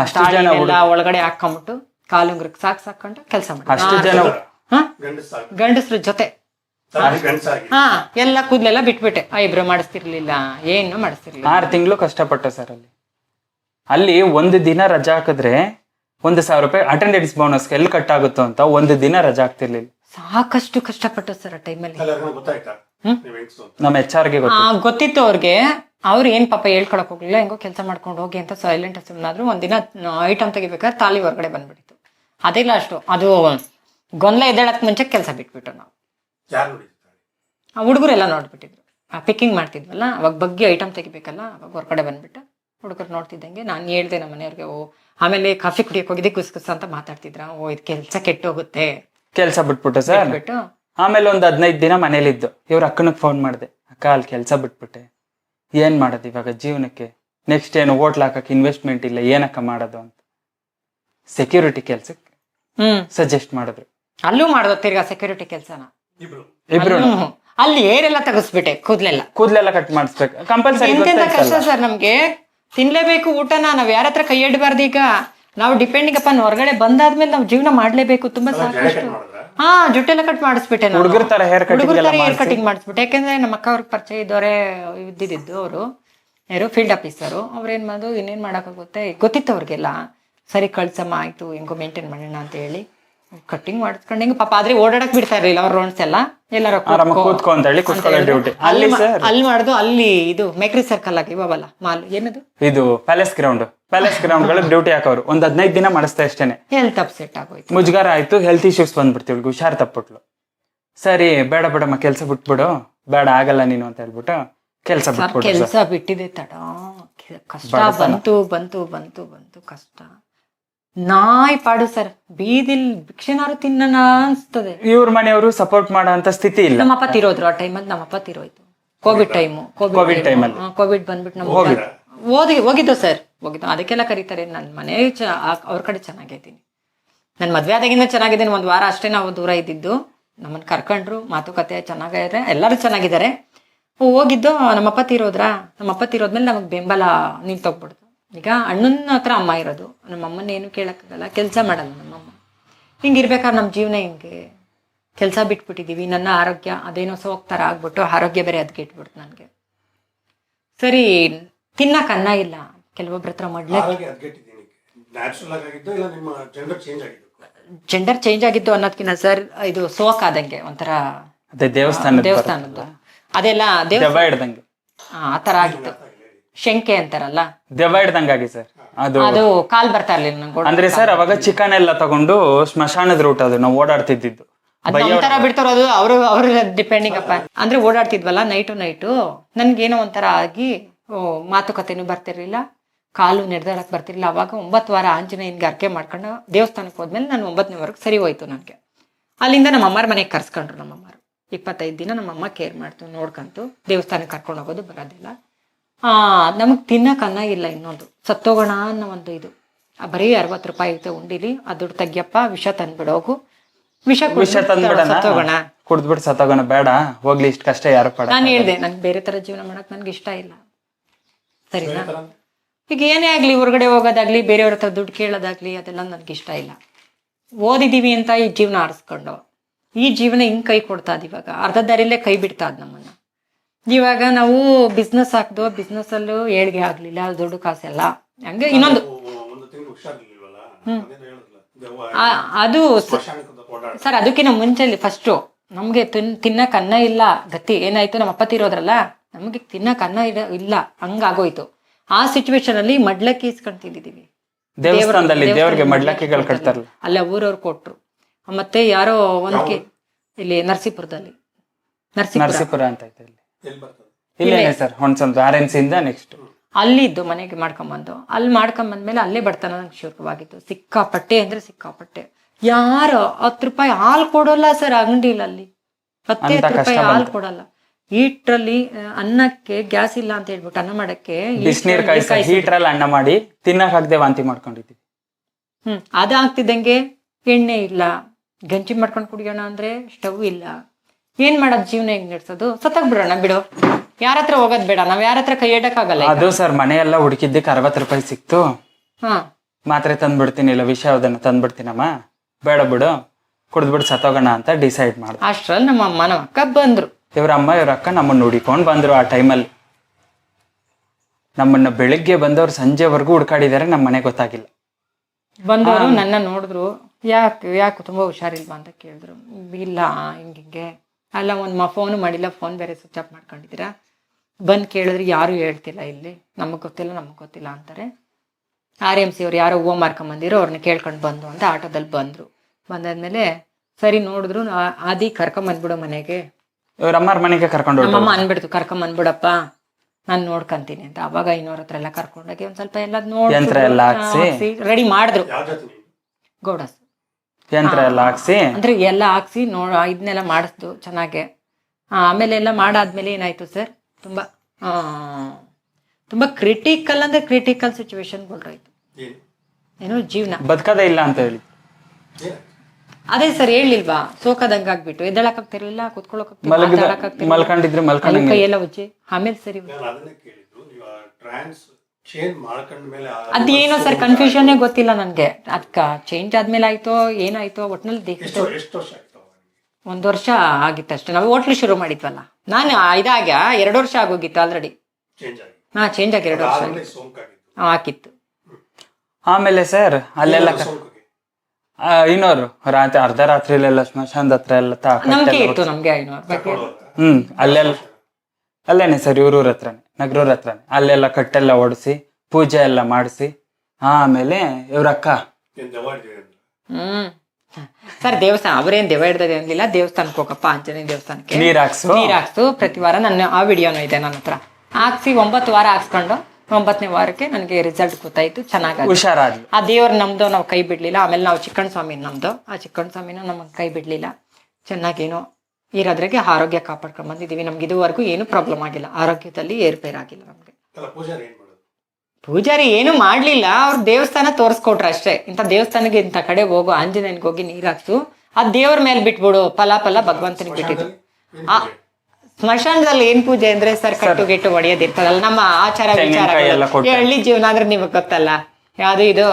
ಒಳಗಡೆ ಹಾಕೊಂಬಿಟ್ಟು ಕಾಲುಂಗ್ರಕ್ಕೆ ಸಾಕ್ಸ್ ಹಾಕೊಂಡು ಕೆಲಸ ಮಾಡ್ತಾರೆ. ಮಾಡಿ ಗಂಡಸ್ರ ಜೊತೆ. ಹಾ ಎಲ್ಲ ಕೂದಲೆಲ್ಲ ಬಿಟ್ಬಿಟ್ಟೆ. ಐಬ್ರೋ ಮಾಡಿಸ್ತಿರ್ಲಿಲ್ಲ ಏನು ಮಾಡಿಸ್ತಿರ್ಲಿಲ್ಲ. ಆರು ತಿಂಗಳು ಕಷ್ಟಪಟ್ಟೆ ಸರ್ ಅಲ್ಲಿ. ಅಲ್ಲಿ ಒಂದು ದಿನ ರಜಾ ಹಾಕಿದ್ರೆ ಒಂದು ಸಾವಿರ ರೂಪಾಯಿ ಅಟೆಂಡೆನ್ಸ್ ಬೋನಸ್ ಎಲ್ಲಿ ಕಟ್ ಆಗುತ್ತೋ ಅಂತ ಒಂದು ದಿನ ರಜಾ ಆಗ್ತಿರ್ಲಿಲ್ಲ ಸಾಕಷ್ಟು ಕಷ್ಟಪಟ್ಟು ಸರ್ ಆ ಟೈಮಲ್ಲಿ ನಮ್ಮ ಎಚ್ ಆರ್ಗೆ ಗೊತ್ತು ಗೊತ್ತಿತ್ತು. ಅವ್ರಿಗೆ. ಅವ್ರು ಏನ್ ಪಾಪ ಹೇಳ್ಕೊಳಕ್ ಹೋಗ್ಲಿಲ್ಲ ಹೆಂಗೋ ಕೆಲಸ ಮಾಡ್ಕೊಂಡು ಹೋಗಿ ಅಂತ ಸೈಲೆಂಟ್ ಸುಮ್ಮನಾದ್ರು ಒಂದಿನ ಐಟಮ್ ತೆಗಿಬೇಕಾದ್ರೆ ತಾಲಿ ಹೊರಗಡೆ ಬಂದ್ಬಿಟ್ಟಿತ್ತು. ಅದೇ ಅಷ್ಟು ಅದು ಗೊಂದಲ ಎದ್ದೇಳಕ್ ಮುಂಚೆ ಕೆಲಸ ಬಿಟ್ಬಿಟ್ಟು ನಾವು. ಆ ಹುಡುಗರೆಲ್ಲ ನೋಡ್ಬಿಟ್ಟಿದ್ರು. ಆ ಪಿಕ್ಕಿಂಗ್ ಮಾಡ್ತಿದ್ವಲ್ಲ ಅವಾಗ ಬಗ್ಗೆ ಐಟಮ್ ತೆಗಿಬೇಕಲ್ಲ ಅವಾಗ ಹೊರಗಡೆ ಬಂದ್ಬಿಟ್ಟು ಹುಡುಗರು ನೋಡ್ತಿದ್ದಂಗೆ. ನಾನು ಹೇಳ್ದೆ ನಮ್ಮ ಮನೆಯವ್ರಿಗೆ ಓ ಆಮೇಲೆ ಕಾಫಿ ಕುಡಿಯಕ್ಕೆ ಹೋಗಿದ್ದೆ ಕುಸ್ ಕುಸ್ ಅಂತ ಮಾತಾಡ್ತಿದ್ರ? ಓ ಇದು ಕೆಲಸ ಕೆಟ್ಟೋಗುತ್ತೆ. ಕೆಲಸ ಬಿಟ್ಬಿಟ್ಟು ಸರ್? ಬಿಟ್ಬಿಟ್ಟು ಆಮೇಲೆ ಒಂದು ಹದಿನೈದು ದಿನ ಮನೇಲಿದ್ದು. ಇವ್ರ ಅಕ್ಕನಿಗೆ ಫೋನ್ ಮಾಡಿದೆ. ಅಕ್ಕ ಅಲ್ಲಿ ಕೆಲಸ ಬಿಟ್ಬಿಟ್ಟೆ. ಏನು ಮಾಡೋದು ಇವಾಗ ಜೀವನಕ್ಕೆ? ನೆಕ್ಸ್ಟ್ ಏನು ಓಟ್ಲ್ ಹಾಕಕ್ಕೆ ಇನ್ವೆಸ್ಟ್ಮೆಂಟ್ ಇಲ್ಲ. ಏನಕ್ಕ ಮಾಡೋದು? ಅಂತ. ಸೆಕ್ಯೂರಿಟಿ ಕೆಲಸಕ್ಕೆ ಹ್ಮ್. ಸಜೆಸ್ಟ್ ಮಾಡಿದ್ರು. ಅಲ್ಲೂ ಮಾಡೋದು ತಿರ್ಗಾ ಸೆಕ್ಯೂರಿಟಿ ಕೆಲಸನ? ಇಬ್ರು. ಅಲ್ಲಿ. ಏರೆಲ್ಲ ತಗಸ್ಬಿಟ್ಟೆ ಕೂದ್ಲೆಲ್ಲ. ಕೂದಲೆಲ್ಲ ಕಟ್ ಮಾಡಿಸ್ಬೇಕು. ಕಂಪಲ್ಸರಿ ಎಂತೆಂತ ಕಷ್ಟ ಸರ್ ನಮ್ಗೆ? ತಿನ್ಲೇಬೇಕು ಊಟನ ನಾವ್ ಯಾರ ಹತ್ರ ಕೈ ಇಡಬಾರ್ದು ಈಗ? ನಾವು ಡಿಪೆಂಡಿಂಗ್ ಅಪ್ಪ ಹೊರಗಡೆ ಬಂದಾದ್ಮೇಲೆ ನಾವು ಜೀವನ ಮಾಡ್ಲೇಬೇಕು. ತುಂಬಾ ಸಂತೋಷ ಸಾಕಷ್ಟು. ಹಾ ಜುಟ್ಟೆಲ್ಲ ಕಟ್ ಮಾಡಿಸ್ಬಿಟ್ಟೆ ನಾನು. ಹುಡುಗರ ತರ ಹೇರ್ ಕಟಿಂಗ್ ಹುಡುಗರ ಹೇರ್ ಕಟಿಂಗ್ ಮಾಡಿಸ್ಬಿಟ್ಟೆ. ಯಾಕಂದ್ರೆ ನಮ್ಮ ಅಕ್ಕ ಅವ್ರಿಗೆ ಪರಿಚಯ ಇದ್ದವರೇ ಇದ್ದಿದ್ದು ಅವರು. ಯಾರು? ಫೀಲ್ಡ್ ಆಫೀಸರು ಅವ್ರೇನ್ ಮಾಡೋದು ಇನ್ನೇನ್ ಮಾಡಕ್ಕಾಗುತ್ತೆ? ಗೊತ್ತಿತ್ತು ಅವ್ರಿಗೆಲ್ಲ ಸರಿ ಕಳ್ಸಮ್ಮ ಆಯ್ತು ಹೆಂಗೋ ಮೇಂಟೈನ್ ಮಾಡೋಣ ಅಂತ ಹೇಳಿ. ಕಟ್ಟಿಂಗ್ ಮಾಡಿಸ್ಕೊಂಡು ಹಿಂಗೆ ಪಾಪ ಆದ್ರೆ ಓಡಾಡಕ್ ಬಿಡ್ತಾ ಇರ್ಲಿಲ್ಲ ಅವ್ರ ರೌಂಡ್ಸ್ ಎಲ್ಲ. ಎಲ್ಲರ ಆರಾಮಾಗಿ ಕೂತ್ಕೊ ಅಂತ ಹೇಳಿ ಕೂತ್ಕೊಳ್ಳೋ ಡ್ಯೂಟಿ ಅಲ್ಲಿ ಅಲ್ಲಿ ಮಾಡುದು ಅಲ್ಲಿ ಇದು ಮೇಕ್ರಿ ಸರ್ಕಲ್ ಆಗಿ ಬಾಬಲ್ಲ ಮಾಲ್. ಏನದು? ಇದು ಪ್ಯಾಲೇಸ್ ಗ್ರೌಂಡ್ ಪ್ಯಾಲೇಸ್ ಗ್ರೌಂಡ್ ಗಳಿಗೆ ಡ್ಯೂಟಿ ಹಾಕೋರು ಒಂದ್ ಹದಿನೈದು ದಿನ ಮಾಡಿಸ್ತಾ ಅಷ್ಟೇನೆ ಹೆಲ್ತ್ ಅಪ್ಸೆಟ್ ಆಗೋಯ್ತು. ಮುಜುಗಾರ ಆಯ್ತು ಹೆಲ್ತ್ ಇಶ್ಯೂಸ್ ಬಂದ್ಬಿಡ್ತೀವಿ ಹುಷಾರ್ ತಪ್ಪಿಟ್ಲು. ಸರಿ ಬೇಡ ಬೇಡಮ್ಮ ಕೆಲ್ಸ ಬಿಟ್ಬಿಡು. ಬೇಡ ಆಗಲ್ಲ ನೀನು ಅಂತ ಹೇಳ್ಬಿಟ್ಟು ಕೆಲ್ಸ ಕೆಲಸ ಬಿಟ್ಟಿದೆ ತಡ. ಕಷ್ಟ ಬಂತು ಬಂತು ಬಂತು ಬಂತು ಕಷ್ಟ. ನಾಯಿ ಪಾಡು ಸರ್. ಬೀದಿಲ್ ಭಿಕ್ಷೆನಾರು ತಿನ್ನನ ಅನ್ಸ್ತದೆ. ಇವ್ರ ಮನೆಯವರು ಸಪೋರ್ಟ್ ಮಾಡೋ ಅಂತ ಸ್ಥಿತಿ ಇಲ್ಲ. ನಮ್ಮಪ್ಪ ತಿರೋದ್ರು. ಆ ಟೈಮಲ್ಲಿ ನಮ್ಮಪ್ಪ ತಿರೋಯ್ತು. COVID time COVID time. COVID ಬಂದ್ಬಿಟ್ಟು ನಮ್ಮ ಓದಿ ಹೋಗಿದ್ದು ಸರ್. ಹೋಗಿದ್ದು. ಅದಕ್ಕೆಲ್ಲ ಕರೀತಾರೆ. ನನ್ನ ಮನೆ ಅವ್ರ ಕಡೆ ಚೆನ್ನಾಗಿದ್ದೀನಿ ನನ್ನ ಮದ್ವೆ ಆದಾಗಿಂದ ಚೆನ್ನಾಗಿದ್ದೀನಿ. ಒಂದು ವಾರ ಅಷ್ಟೇ ನಾವು ದೂರ ಇದ್ದಿದ್ದು. ನಮ್ಮನ್ನ ಕರ್ಕೊಂಡ್ರು ಮಾತುಕತೆ ಚೆನ್ನಾಗಿದೆ ಎಲ್ಲರೂ ಚೆನ್ನಾಗಿದ್ದಾರೆ. ಹೋಗಿದ್ದು ನಮ್ಮಪ್ಪ ತೀರೋದ್ರಾ? ನಮ್ಮಪ್ಪ ತೀರೋದ್ಮೇಲೆ ನಮಗೆ ಬೆಂಬಲ ನಿಂತೋಗ್ಬಿಡ್ತು ಈಗ ಅಣ್ಣನ ಹತ್ರ ಅಮ್ಮ ಇರೋದು. ನಮ್ಮ ಅಮ್ಮನ ಏನು ಕೇಳಕ್ಕಾಗಲ್ಲ ಕೆಲಸ ಮಾಡಲ್ಲ ನಮ್ಮಮ್ಮ ಹಿಂಗಿರ್ಬೇಕಾದ್ರೆ ನಮ್ಮ ಜೀವನ ಹಿಂಗೆ. ಕೆಲಸ ಬಿಟ್ಬಿಟ್ಟಿದೀವಿ ನನ್ನ ಆರೋಗ್ಯ ಅದೇನೋ ಥರ ಆಗ್ಬಿಟ್ಟು ಆರೋಗ್ಯ ಬೇರೆ ಅದಕ್ಕೆ ನನಗೆ. ಸರಿ ತಿನ್ನಕ್ ಅನ್ನ ಇಲ್ಲ. ಕೆಲವೊಬ್ರ ಹತ್ರ ಮಡ್ಲೆ ಆರೋಗ್ಯ ಅದ್ಗೆಟ್ಟಿದ್ದೀನಿ ನ್ಯಾಚುರಲ್ ಆಗಿದ್ದು ಇಲ್ಲ ನಿಮ್ಮ ಜೆಂಡರ್ ಚೇಂಜ್ ಆಗಿದ್ದು? ಜೆಂಡರ್ ಚೇಂಜ್ ಆಗಿದ್ದು ಅನ್ನೋದ್ಕಿಂತ ಸರ್ ಇದು ಸೋಕ್ ಆದಂಗೆ ಒಂಥರ ಅದೇ ದೇವಸ್ಥಾನದ ದೇವಸ್ಥಾನದ್ದು. ಅದೆಲ್ಲ ದೇವ ಹಿಡ್ದಂಗೆ ಆ ಥರ ಆಗಿತ್ತು. ಶಂಕೆ ಅಂತಾರಲ್ಲ? ದೆವ್ವ ಹಿಡ್ದಂಗಾಗಿ ಸರ್. ಅದು ಅದು ಕಾಲ್ ಬರ್ತಾ ಇರ್ಲಿಲ್ಲ ನಂಗೆ ಅಂದ್ರೆ ಸರ್ ಅವಾಗ ಚಿಕನ್ ಎಲ್ಲ ತಗೊಂಡು ಸ್ಮಶಾನದ ರೂಟ್ ಅದು ನಾವು ಓಡಾಡ್ತಿದ್ದಿದ್ದು. ಅದು ಒಂಥರ ಬಿಡ್ತಾರೋದು ಅವರು. ಅವ್ರ ಡಿಪೆಂಡಿಂಗ್ ಅಪ್ಪ ಅಂದ್ರೆ ಓಡಾಡ್ತಿದ್ವಲ್ಲ ನೈಟು ನೈಟು ನನ್ಗೇನೋ ಒಂಥರ ಆಗಿ ಮಾತುಕತೆನೂ ಬರ್ತಿರ್ಲಿಲ್ಲ. ಕಾಲು ನಡೆದಾಡಕ್ ಬರ್ತಿರ್ಲಿಲ್ಲ. ಅವಾಗ ಒಂಬತ್ತು ವಾರ ಆಂಜನೇಯನ್ಗೆ ಅರ್ಕೆ ಮಾಡ್ಕೊಂಡು ದೇವಸ್ಥಾನಕ್ಕೆ ಹೋದ್ಮೇಲೆ ನಾನು ಒಂಬತ್ತನೇವರೆಗೆ ಸರಿ ಹೋಯ್ತು ನನಗೆ. ಅಲ್ಲಿಂದ ನಮ್ಮ ಅಮ್ಮರ ಮನೆಗೆ ಕರ್ಸ್ಕೊಂಡ್ರು ನಮ್ಮಮ್ಮರು ಇಪ್ಪತ್ತೈದು ದಿನ ನಮ್ಮಮ್ಮ ಕೇರ್ ಮಾಡ್ತು ನೋಡ್ಕಂತು. ದೇವಸ್ಥಾನಕ್ಕೆ ಕರ್ಕೊಂಡು ಹೋಗೋದು ಬರೋದಿಲ್ಲ. ನಮಗೆ ತಿನ್ನಕ್ಕೆ ಅನ್ನ ಇಲ್ಲ ಇನ್ನೊಂದು. ಸತ್ತೋಗೋಣ ಅನ್ನೋ ಒಂದು ಇದು. ಆ ಬರೀ ಅರವತ್ತು ರೂಪಾಯಿ ಐತೆ ಉಂಡಿಲಿ. ಆ ದುಡ್ಡು ತೆಗಿಯಪ್ಪ ವಿಷ ತಂದ್ಬಿಡೋಗು ವಿಷ ವಿಷ ತಂದ್ಬಿಡಣ? ಸತ್ತೋಗೋಣ. ಕುಡ್ದ್ಬಿಟ್ಟು ಸತ್ತೋಗೋಣ ಬೇಡ. ಹೋಗ್ಲಿ ಇಷ್ಟ ಕಷ್ಟ ಯಾರು ಪಡ ನಾನು ಹೇಳ್ದೆ ನನ್ಗೆ ಬೇರೆ ತರ ಜೀವನ ಮಾಡಕ್ ನನ್ಗೆ ಇಷ್ಟ ಇಲ್ಲ. ಸರಿನಾ? ಈಗ ಏನೇ ಆಗ್ಲಿ ಹೊರಗಡೆ ಹೋಗೋದಾಗ್ಲಿ ಬೇರೆಯವ್ರ ಹತ್ರ ದುಡ್ಡು ಕೇಳೋದಾಗ್ಲಿ ಅದೆಲ್ಲ ನನ್ಗೆ ಇಷ್ಟ ಇಲ್ಲ. ಓದಿದೀವಿ ಅಂತ ಈ ಜೀವನ ಆರಿಸ್ಕೊಂಡು. ಈ ಜೀವನ ಹಿಂಗ್ ಕೈ ಕೊಡ್ತಾ ಇದ್ ಇವಾಗ? ಅರ್ಧ ದಾರಿಲೇ ಕೈ ಬಿಡ್ತಾ ಅದ್ ನಮ್ಮನ್ನ. ಇವಾಗ ನಾವು ಬಿಸ್ನೆಸ್ ಹಾಕ್ದು ಬಿಸ್ನೆಸ್ ಅಲ್ಲೂ ಏಳ್ಗೆ ಆಗ್ಲಿಲ್ಲ ದೊಡ್ಡ ಕಾಸೆಲ್ಲ. ಹಂಗೆ ಇನ್ನೊಂದು. ಅದು ಸರ್ ಅದಕ್ಕಿಂತ ಮುಂಚೆಲಿ ಫಸ್ಟು ನಮಗೆ ತಿನ್ ತಿನ್ನಕ್ ಅನ್ನ ಇಲ್ಲ. ಗತಿ ಏನಾಯ್ತು ನಮ್ಮ ಅಪ್ಪ ತೀರೋದ್ರಲ್ಲ? ನಮಗೆ ತಿನ್ನಕ್ ಅನ್ನ ಇಲ್ಲ ಇಲ್ಲ. ಹಂಗಾಗೋಯ್ತು. ಆ ಸಿಚುವೇಶನ್ ಅಲ್ಲಿ ಮಡ್ಲಕ್ಕಿ ಇಸ್ಕೊಂತಿದ್ದೀವಿ ದೇವಸ್ಥಾನದಲ್ಲಿ ದೇವ್ರಿಗೆ ಮಡ್ಲಕ್ಕಿಗಳು ಕಟ್ತಾರಲ್ಲ. ಅಲ್ಲ ಊರವ್ರು ಕೊಟ್ರು. ಮತ್ತೆ ಯಾರೋ ಒಂದ್ಕೆ ಇಲ್ಲಿ ನರಸೀಪುರದಲ್ಲಿ. ನರಸೀಪುರ. ನರಸೀಪುರ ಅಂತ ಎಲ್ಲಿ ಬರ್ತದೆ? ಇಲ್ಲೇನೆ ಸರ್ ಆರ್ ಎನ್ ಸಿ ಇಂದ ನೆಕ್ಸ್ಟ್ ಅಲ್ಲಿದ್ದು ಮನೆಗೆ ಮಾಡ್ಕೊಂಬಂದು. ಅಲ್ಲಿ ಮಾಡ್ಕೊಂಬಂದ್ಮೇಲೆ ಅಲ್ಲೇ ಬಡತನ ನಂಗೆ ಶುಲ್ಕವಾಗಿತ್ತು. ಸಿಕ್ಕಾಪಟ್ಟೆ ಅಂದ್ರೆ ಸಿಕ್ಕಾಪಟ್ಟೆ. ಯಾರು ಹತ್ತು ರೂಪಾಯಿ ಹಾಲು ಕೊಡೋಲ್ಲ ಸರ್ ಅಂಗಡಿಲಿ ಅಲ್ಲಿ ಹತ್ತೇ ಹತ್ತು ರೂಪಾಯಿ ಹಾಲು ಕೊಡಲ್ಲ. ಹೀಟ್ರಲ್ಲಿ ಅನ್ನಕ್ಕೆ ಗ್ಯಾಸ್ ಇಲ್ಲ ಅಂತ ಹೇಳ್ಬಿಟ್ಟು ಅನ್ನ ಮಾಡಕ್ಕೆ ಬಿಸಿನೀರ್ ಈಟ್ರಲ್ಲಿ ಕಾಯಿಸಿ ಹೀಟ್ರಲ್ಲಿ ಅನ್ನ ಮಾಡಿ ತಿನ್ನಕ್ ಆಗದೆ ವಾಂತಿ ಮಾಡ್ಕೊಂಡಿದ್ವಿ ಹ್ಮ್ ಅದಾಗ್ತಿದ್ದಂಗೆ ಎಣ್ಣೆ ಇಲ್ಲ. ಗಂಜಿ ಮಾಡ್ಕೊಂಡು ಕುಡಿಯೋಣ ಅಂದ್ರೆ ಸ್ಟವ್ ಇಲ್ಲ. ಏನ್ ಮಾಡೋದು ಜೀವನ ಹೆಂಗ್ ನಡೆಸೋದು? ಸತ್ತಾಗ್ ಬಿಡೋಣ ಬಿಡು. ಯಾರ ಹತ್ರ ಹೋಗೋದ್ ಬೇಡ. ನಾವ್ ಯಾರ ಹತ್ರ ಕೈ ಆಗಲ್ಲ ಅದು ಸರ್ ಮನೆಯೆಲ್ಲ ಹುಡುಕಿದ್ದಕ್ಕೆ ಅರವತ್ತು ರೂಪಾಯಿ ಸಿಕ್ತು. ಹಾ. ಮಾತ್ರೆ ತಂದ್ಬಿಡ್ತೀನಿ ಇಲ್ಲ ವಿಷ ಯಾವ್ದನ್ನ ತಂದ್ಬಿಡ್ತೀನಮ್ಮ. ಬೇಡ ಬಿಡು. ಕುಡಿದ್ಬಿಟ್ಟು ಸತ್ತೋಗೋಣ ಅಂತ ಡಿಸೈಡ್ ಮಾಡ ಅಷ್ಟ್ರಲ್ಲಿ ನಮ್ಮ ಅಮ್ಮ ನಮ್ಮ ಅಕ್ಕ ಬಂದ್ರು. ಇವ್ರ ಅಮ್ಮ ಇವ್ರ ಅಕ್ಕ ನಮ್ಮನ್ನ ಹುಡಿಕೊಂಡು ಬಂದ್ರು ಆ ಟೈಮಲ್ಲಿ. ನಮ್ಮನ್ನ ಬೆಳಿಗ್ಗೆ ಬಂದವ್ರು ಸಂಜೆವರೆಗೂ ಹುಡ್ಕಾಡಿದಾರೆ ನಮ್ಮ ಮನೆ ಗೊತ್ತಾಗಿಲ್ಲ. ಬಂದವರು ನನ್ನ ನೋಡಿದ್ರು. ಯಾಕೆ ಯಾಕೆ ತುಂಬಾ ಹುಷಾರಿಲ್ವಾ ಅಂತ ಕೇಳಿದ್ರು. ಇಲ್ಲ ಹಿಂಗಿಂಗೆ ಅಲ್ಲ ಒಂದು ಮಾ ಫೋನು ಮಾಡಿಲ್ಲ ಫೋನ್ ಬೇರೆ ಸ್ವಿಚ್ ಆಫ್ ಮಾಡ್ಕೊಂಡಿದ್ದೀರಾ? ಬಂದು ಕೇಳಿದ್ರೆ ಯಾರು ಹೇಳ್ತಿಲ್ಲ ಇಲ್ಲಿ. ನಮಗೆ ಗೊತ್ತಿಲ್ಲ ನಮಗೆ ಗೊತ್ತಿಲ್ಲ ಅಂತಾರೆ. ಆರ್ ಎಂ ಸಿ ಅವ್ರು ಯಾರೋ ಹೂವು ಮಾರ್ಕೊಂಬಂದಿರೋ ಅವ್ರನ್ನ ಕೇಳ್ಕೊಂಡು ಬಂದು ಅಂತ ಆಟೋದಲ್ಲಿ ಬಂದರು. ಬಂದಾದ್ಮೇಲೆ ಸರಿ ನೋಡಿದ್ರು ಆದಿ ಕರ್ಕೊಂಬಂದ್ಬಿಡು ಮನೆಗೆ. ಅಮ್ಮರ ಮನೆಗೆ ಕರ್ಕೊಂಡು ಅಮ್ಮ ನಮ್ಮಮ್ಮ ಅನ್ಬಿಡ್ತು ಕರ್ಕೊಂಬಂದ್ಬಿಡಪ್ಪ ನಾನು ನೋಡ್ಕೊಂತೀನಿ ಅಂತ. ಅವಾಗ ಇನ್ನೋರ ಹತ್ರ ಎಲ್ಲ ಕರ್ಕೊಂಡೋಗಿ ಒಂದು ಸ್ವಲ್ಪ ಎಲ್ಲ ಯಂತ್ರ ಎಲ್ಲ ಹಾಕ್ಸಿ? ನೋಡಿ ರೆಡಿ ಮಾಡಿದ್ರು. ಗೌಡಸ್. ಯಂತ್ರ ಎಲ್ಲ ಹಾಕ್ಸಿ. ಅಂದ್ರೆ ಎಲ್ಲ ಹಾಕ್ಸಿ ನೋಡ ಇದನ್ನೆಲ್ಲ ಮಾಡಿಸ್ದು ಚೆನ್ನಾಗೆ. ಆಮೇಲೆ ಎಲ್ಲ ಮಾಡಾದ್ಮೇಲೆ ಏನಾಯ್ತು ಸರ್? ತುಂಬಾ ಆ, ತುಂಬಾ ಕ್ರಿಟಿಕಲ್ ಅಂದ್ರೆ ಕ್ರಿಟಿಕಲ್ ಸಿಚುವೇಶನ್ ಹೊರಟೋಯ್ತು ಏನು ಏನೋ ಜೀವನ. ಬದುಕದೇ ಇಲ್ಲ ಅಂತ ಹೇಳಿ. ಅದೇ ಸರ್ ಹೇಳಿಲ್ವಾ? ಸೋಕದಂಗ ಆಗ್ಬಿಟ್ಟು. ಎದ್ದಳಕ್ ಆಗ್ತಿರ್ಲಿಲ್ಲ ಕುತ್ಕೊಳಕ್ ಮಲಗಿದ ಮಲ್ಕೊಂಡಿದ್ರೆ ಮಲ್ಕೊಂಡ್ರೆ ಕೈಯೆಲ್ಲ ಉಜ್ಜಿ. ಆಮೇಲೆ ಸರಿ ಟ್ರಾನ್ಸ್ ಚೇಂಜ್ ಮಾಡ್ಕೊಂಡ ಮೇಲೆ ಆ- ಅದೇನೋ ಸರ್ ಕನ್ಫ್ಯೂಷನ್ ಗೊತ್ತಿಲ್ಲ ನನ್ಗೆ. ಅದ್ಕ ಚೇಂಜ್ ಆದ್ಮೇಲೆ ಆಯ್ತೋ ಏನಾಯ್ತೋ ಒಟ್ನಲ್ಲಿ ದೇಹ ಎಷ್ಟು ಎಷ್ಟು ವರ್ಷ ಆಯ್ತು ಅವಾಗ? ಒಂದ್ ವರ್ಷ ಆಗಿತ್ತು ಅಷ್ಟೇ. ನಾವು ಹೋಟ್ಲು ಶುರು ಮಾಡಿದ್ವಲ್ಲ. ನಾನು ಇದಾಗ ಎರಡು ವರ್ಷ ಆಗೋಗಿತ್ತು ಆಲ್ರೆಡಿ ಚೇಂಜ್ ಆಗಿ. ಹಾ ಚೇಂಜ್ ಆಗಿ ಎರಡು ವರ್ಷ ಸೋಂಕಾಗಿತ್ತು. ಹಾಕಿತ್ತು ಆಮೇಲೆ ಸರ್ ಅಲ್ಲೆಲ್ಲ ಕ- ಸೋಂಕಿಗೆ ಆ, ಇನ್ನೋರು ರಾತ್ರಿ ಅರ್ಧ ರಾತ್ರಿಲೆಲ್ಲ ಸ್ಮಶಾನದ ಹತ್ರ ಎಲ್ಲ ತಾ ನಂಬಿಕೆ ಇತ್ತು ನಮ್ಗೆ ಹ್ಮ್ ಅಲ್ಲೆಲ್ಲ ಅಲ್ಲೇನೆ ಸರ್ ಇವ್ರೂರ್ ಹತ್ರನೇ. ನಗರೂರ್ ಹತ್ರ ಅಲ್ಲೆಲ್ಲ ಕಟ್ಟೆಲ್ಲ ಓಡಿಸಿ ಪೂಜೆ ಎಲ್ಲ ಮಾಡಿಸಿ ಆಮೇಲೆ ಇವ್ರ ಅಕ್ಕ. ಏನ್ ದೆವ್ವ ಹಿಡ್ದಿದೆ ಅಂದ್ರೆ ಹ್ಮ್. ಸರ್ ದೇವಸ್ಥಾನ ಅವರೇನ್ ದೆವ್ವ ಹಿಡ್ದದೆ ಅಂದಿಲ್ಲ ದೇವಸ್ಥಾನಕ್ಕೆ ಹೋಗಪ್ಪ ಆಂಜನೇಯ ದೇವಸ್ಥಾನಕ್ಕೆ. ನೀರ್ ಹಾಕ್ಸು. ನೀರ್ ಹಾಕ್ಸು. ಪ್ರತಿ ವಾರ ನನ್ನ ಆ ವಿಡಿಯೋನು ಇದೆ ನನ್ನ ಹತ್ರ. ಹಾಕ್ಸಿ ಒಂಬತ್ತು ವಾರ ಹಾಕ್ಸ್ಕೊಂಡು ಒಂಬತ್ತನೇ ವಾರಕ್ಕೆ ನನಗೆ ರಿಸಲ್ಟ್ ಗೊತ್ತಾಯ್ತು ಚೆನ್ನಾಗಿ ಹುಷಾರಾಗಿ ಆ ದೇವ್ರ ನಮ್ದು ನಾವು ಕೈ ಬಿಡ್ಲಿಲ್ಲ. ಆಮೇಲೆ ನಾವು ಚಿಕ್ಕಣ್ಣ ಸ್ವಾಮಿ ನಮ್ದು. ಆ ಚಿಕ್ಕಣ್ಣ ಸ್ವಾಮಿನ ನಮಗೆ ಕೈ ಬಿಡ್ಲಿಲ್ಲ. ಚೆನ್ನಾಗೇನೋ ಇರೋದ್ರಾಗೆ ಆರೋಗ್ಯ ಕಾಪಾಡ್ಕೊಂಡು ಬಂದಿದ್ದೀವಿ. ನಮ್ಗೆ ಇದುವರೆಗೂ ಏನು ಪ್ರಾಬ್ಲಮ್ ಆಗಿಲ್ಲ. ಆರೋಗ್ಯದಲ್ಲಿ ಏರ್ಪೇರಾಗಿಲ್ಲ ನಮ್ಗೆ. ಅಲ್ಲ ಪೂಜಾರಿ ಏನ್ ಮಾಡೋದು? ಪೂಜಾರಿ ಏನು ಮಾಡ್ಲಿಲ್ಲ. ಅವ್ರ ದೇವಸ್ಥಾನ ತೋರಿಸ್ಕೊಟ್ರ ಅಷ್ಟೇ. ಇಂಥ ದೇವಸ್ಥಾನಕ್ಕೆ ಇಂಥ ಕಡೆ ಹೋಗು ಆಂಜನೇಯನ್ಗೆ ಹೋಗಿ ನೀರ್ ಹಾಕ್ಸು. ಆ ದೇವ್ರ ಮೇಲೆ ಬಿಟ್ಬಿಡು ಫಲ ಫಲ ಭಗವಂತನಿಗೆ ಬಿಟ್ಟಿದ್ದು. ಆ? ಸ್ಮಶಾನದಲ್ಲಿ ಏನ್ ಪೂಜೆ ಅಂದ್ರೆ ಸರ್ ಕಟ್ಟು ಗಿಟ್ಟು ಹೊಡೆಯೋದಿರ್ತದಲ್ಲ ನಮ್ಮ ಆಚಾರ ವಿಚಾರ ಹಳ್ಳಿ ಜೀವನ ಅಂದ್ರೆ ನಿಮಗೆ ಗೊತ್ತಲ್ಲ. ಯಾವ್ದು ಇದು.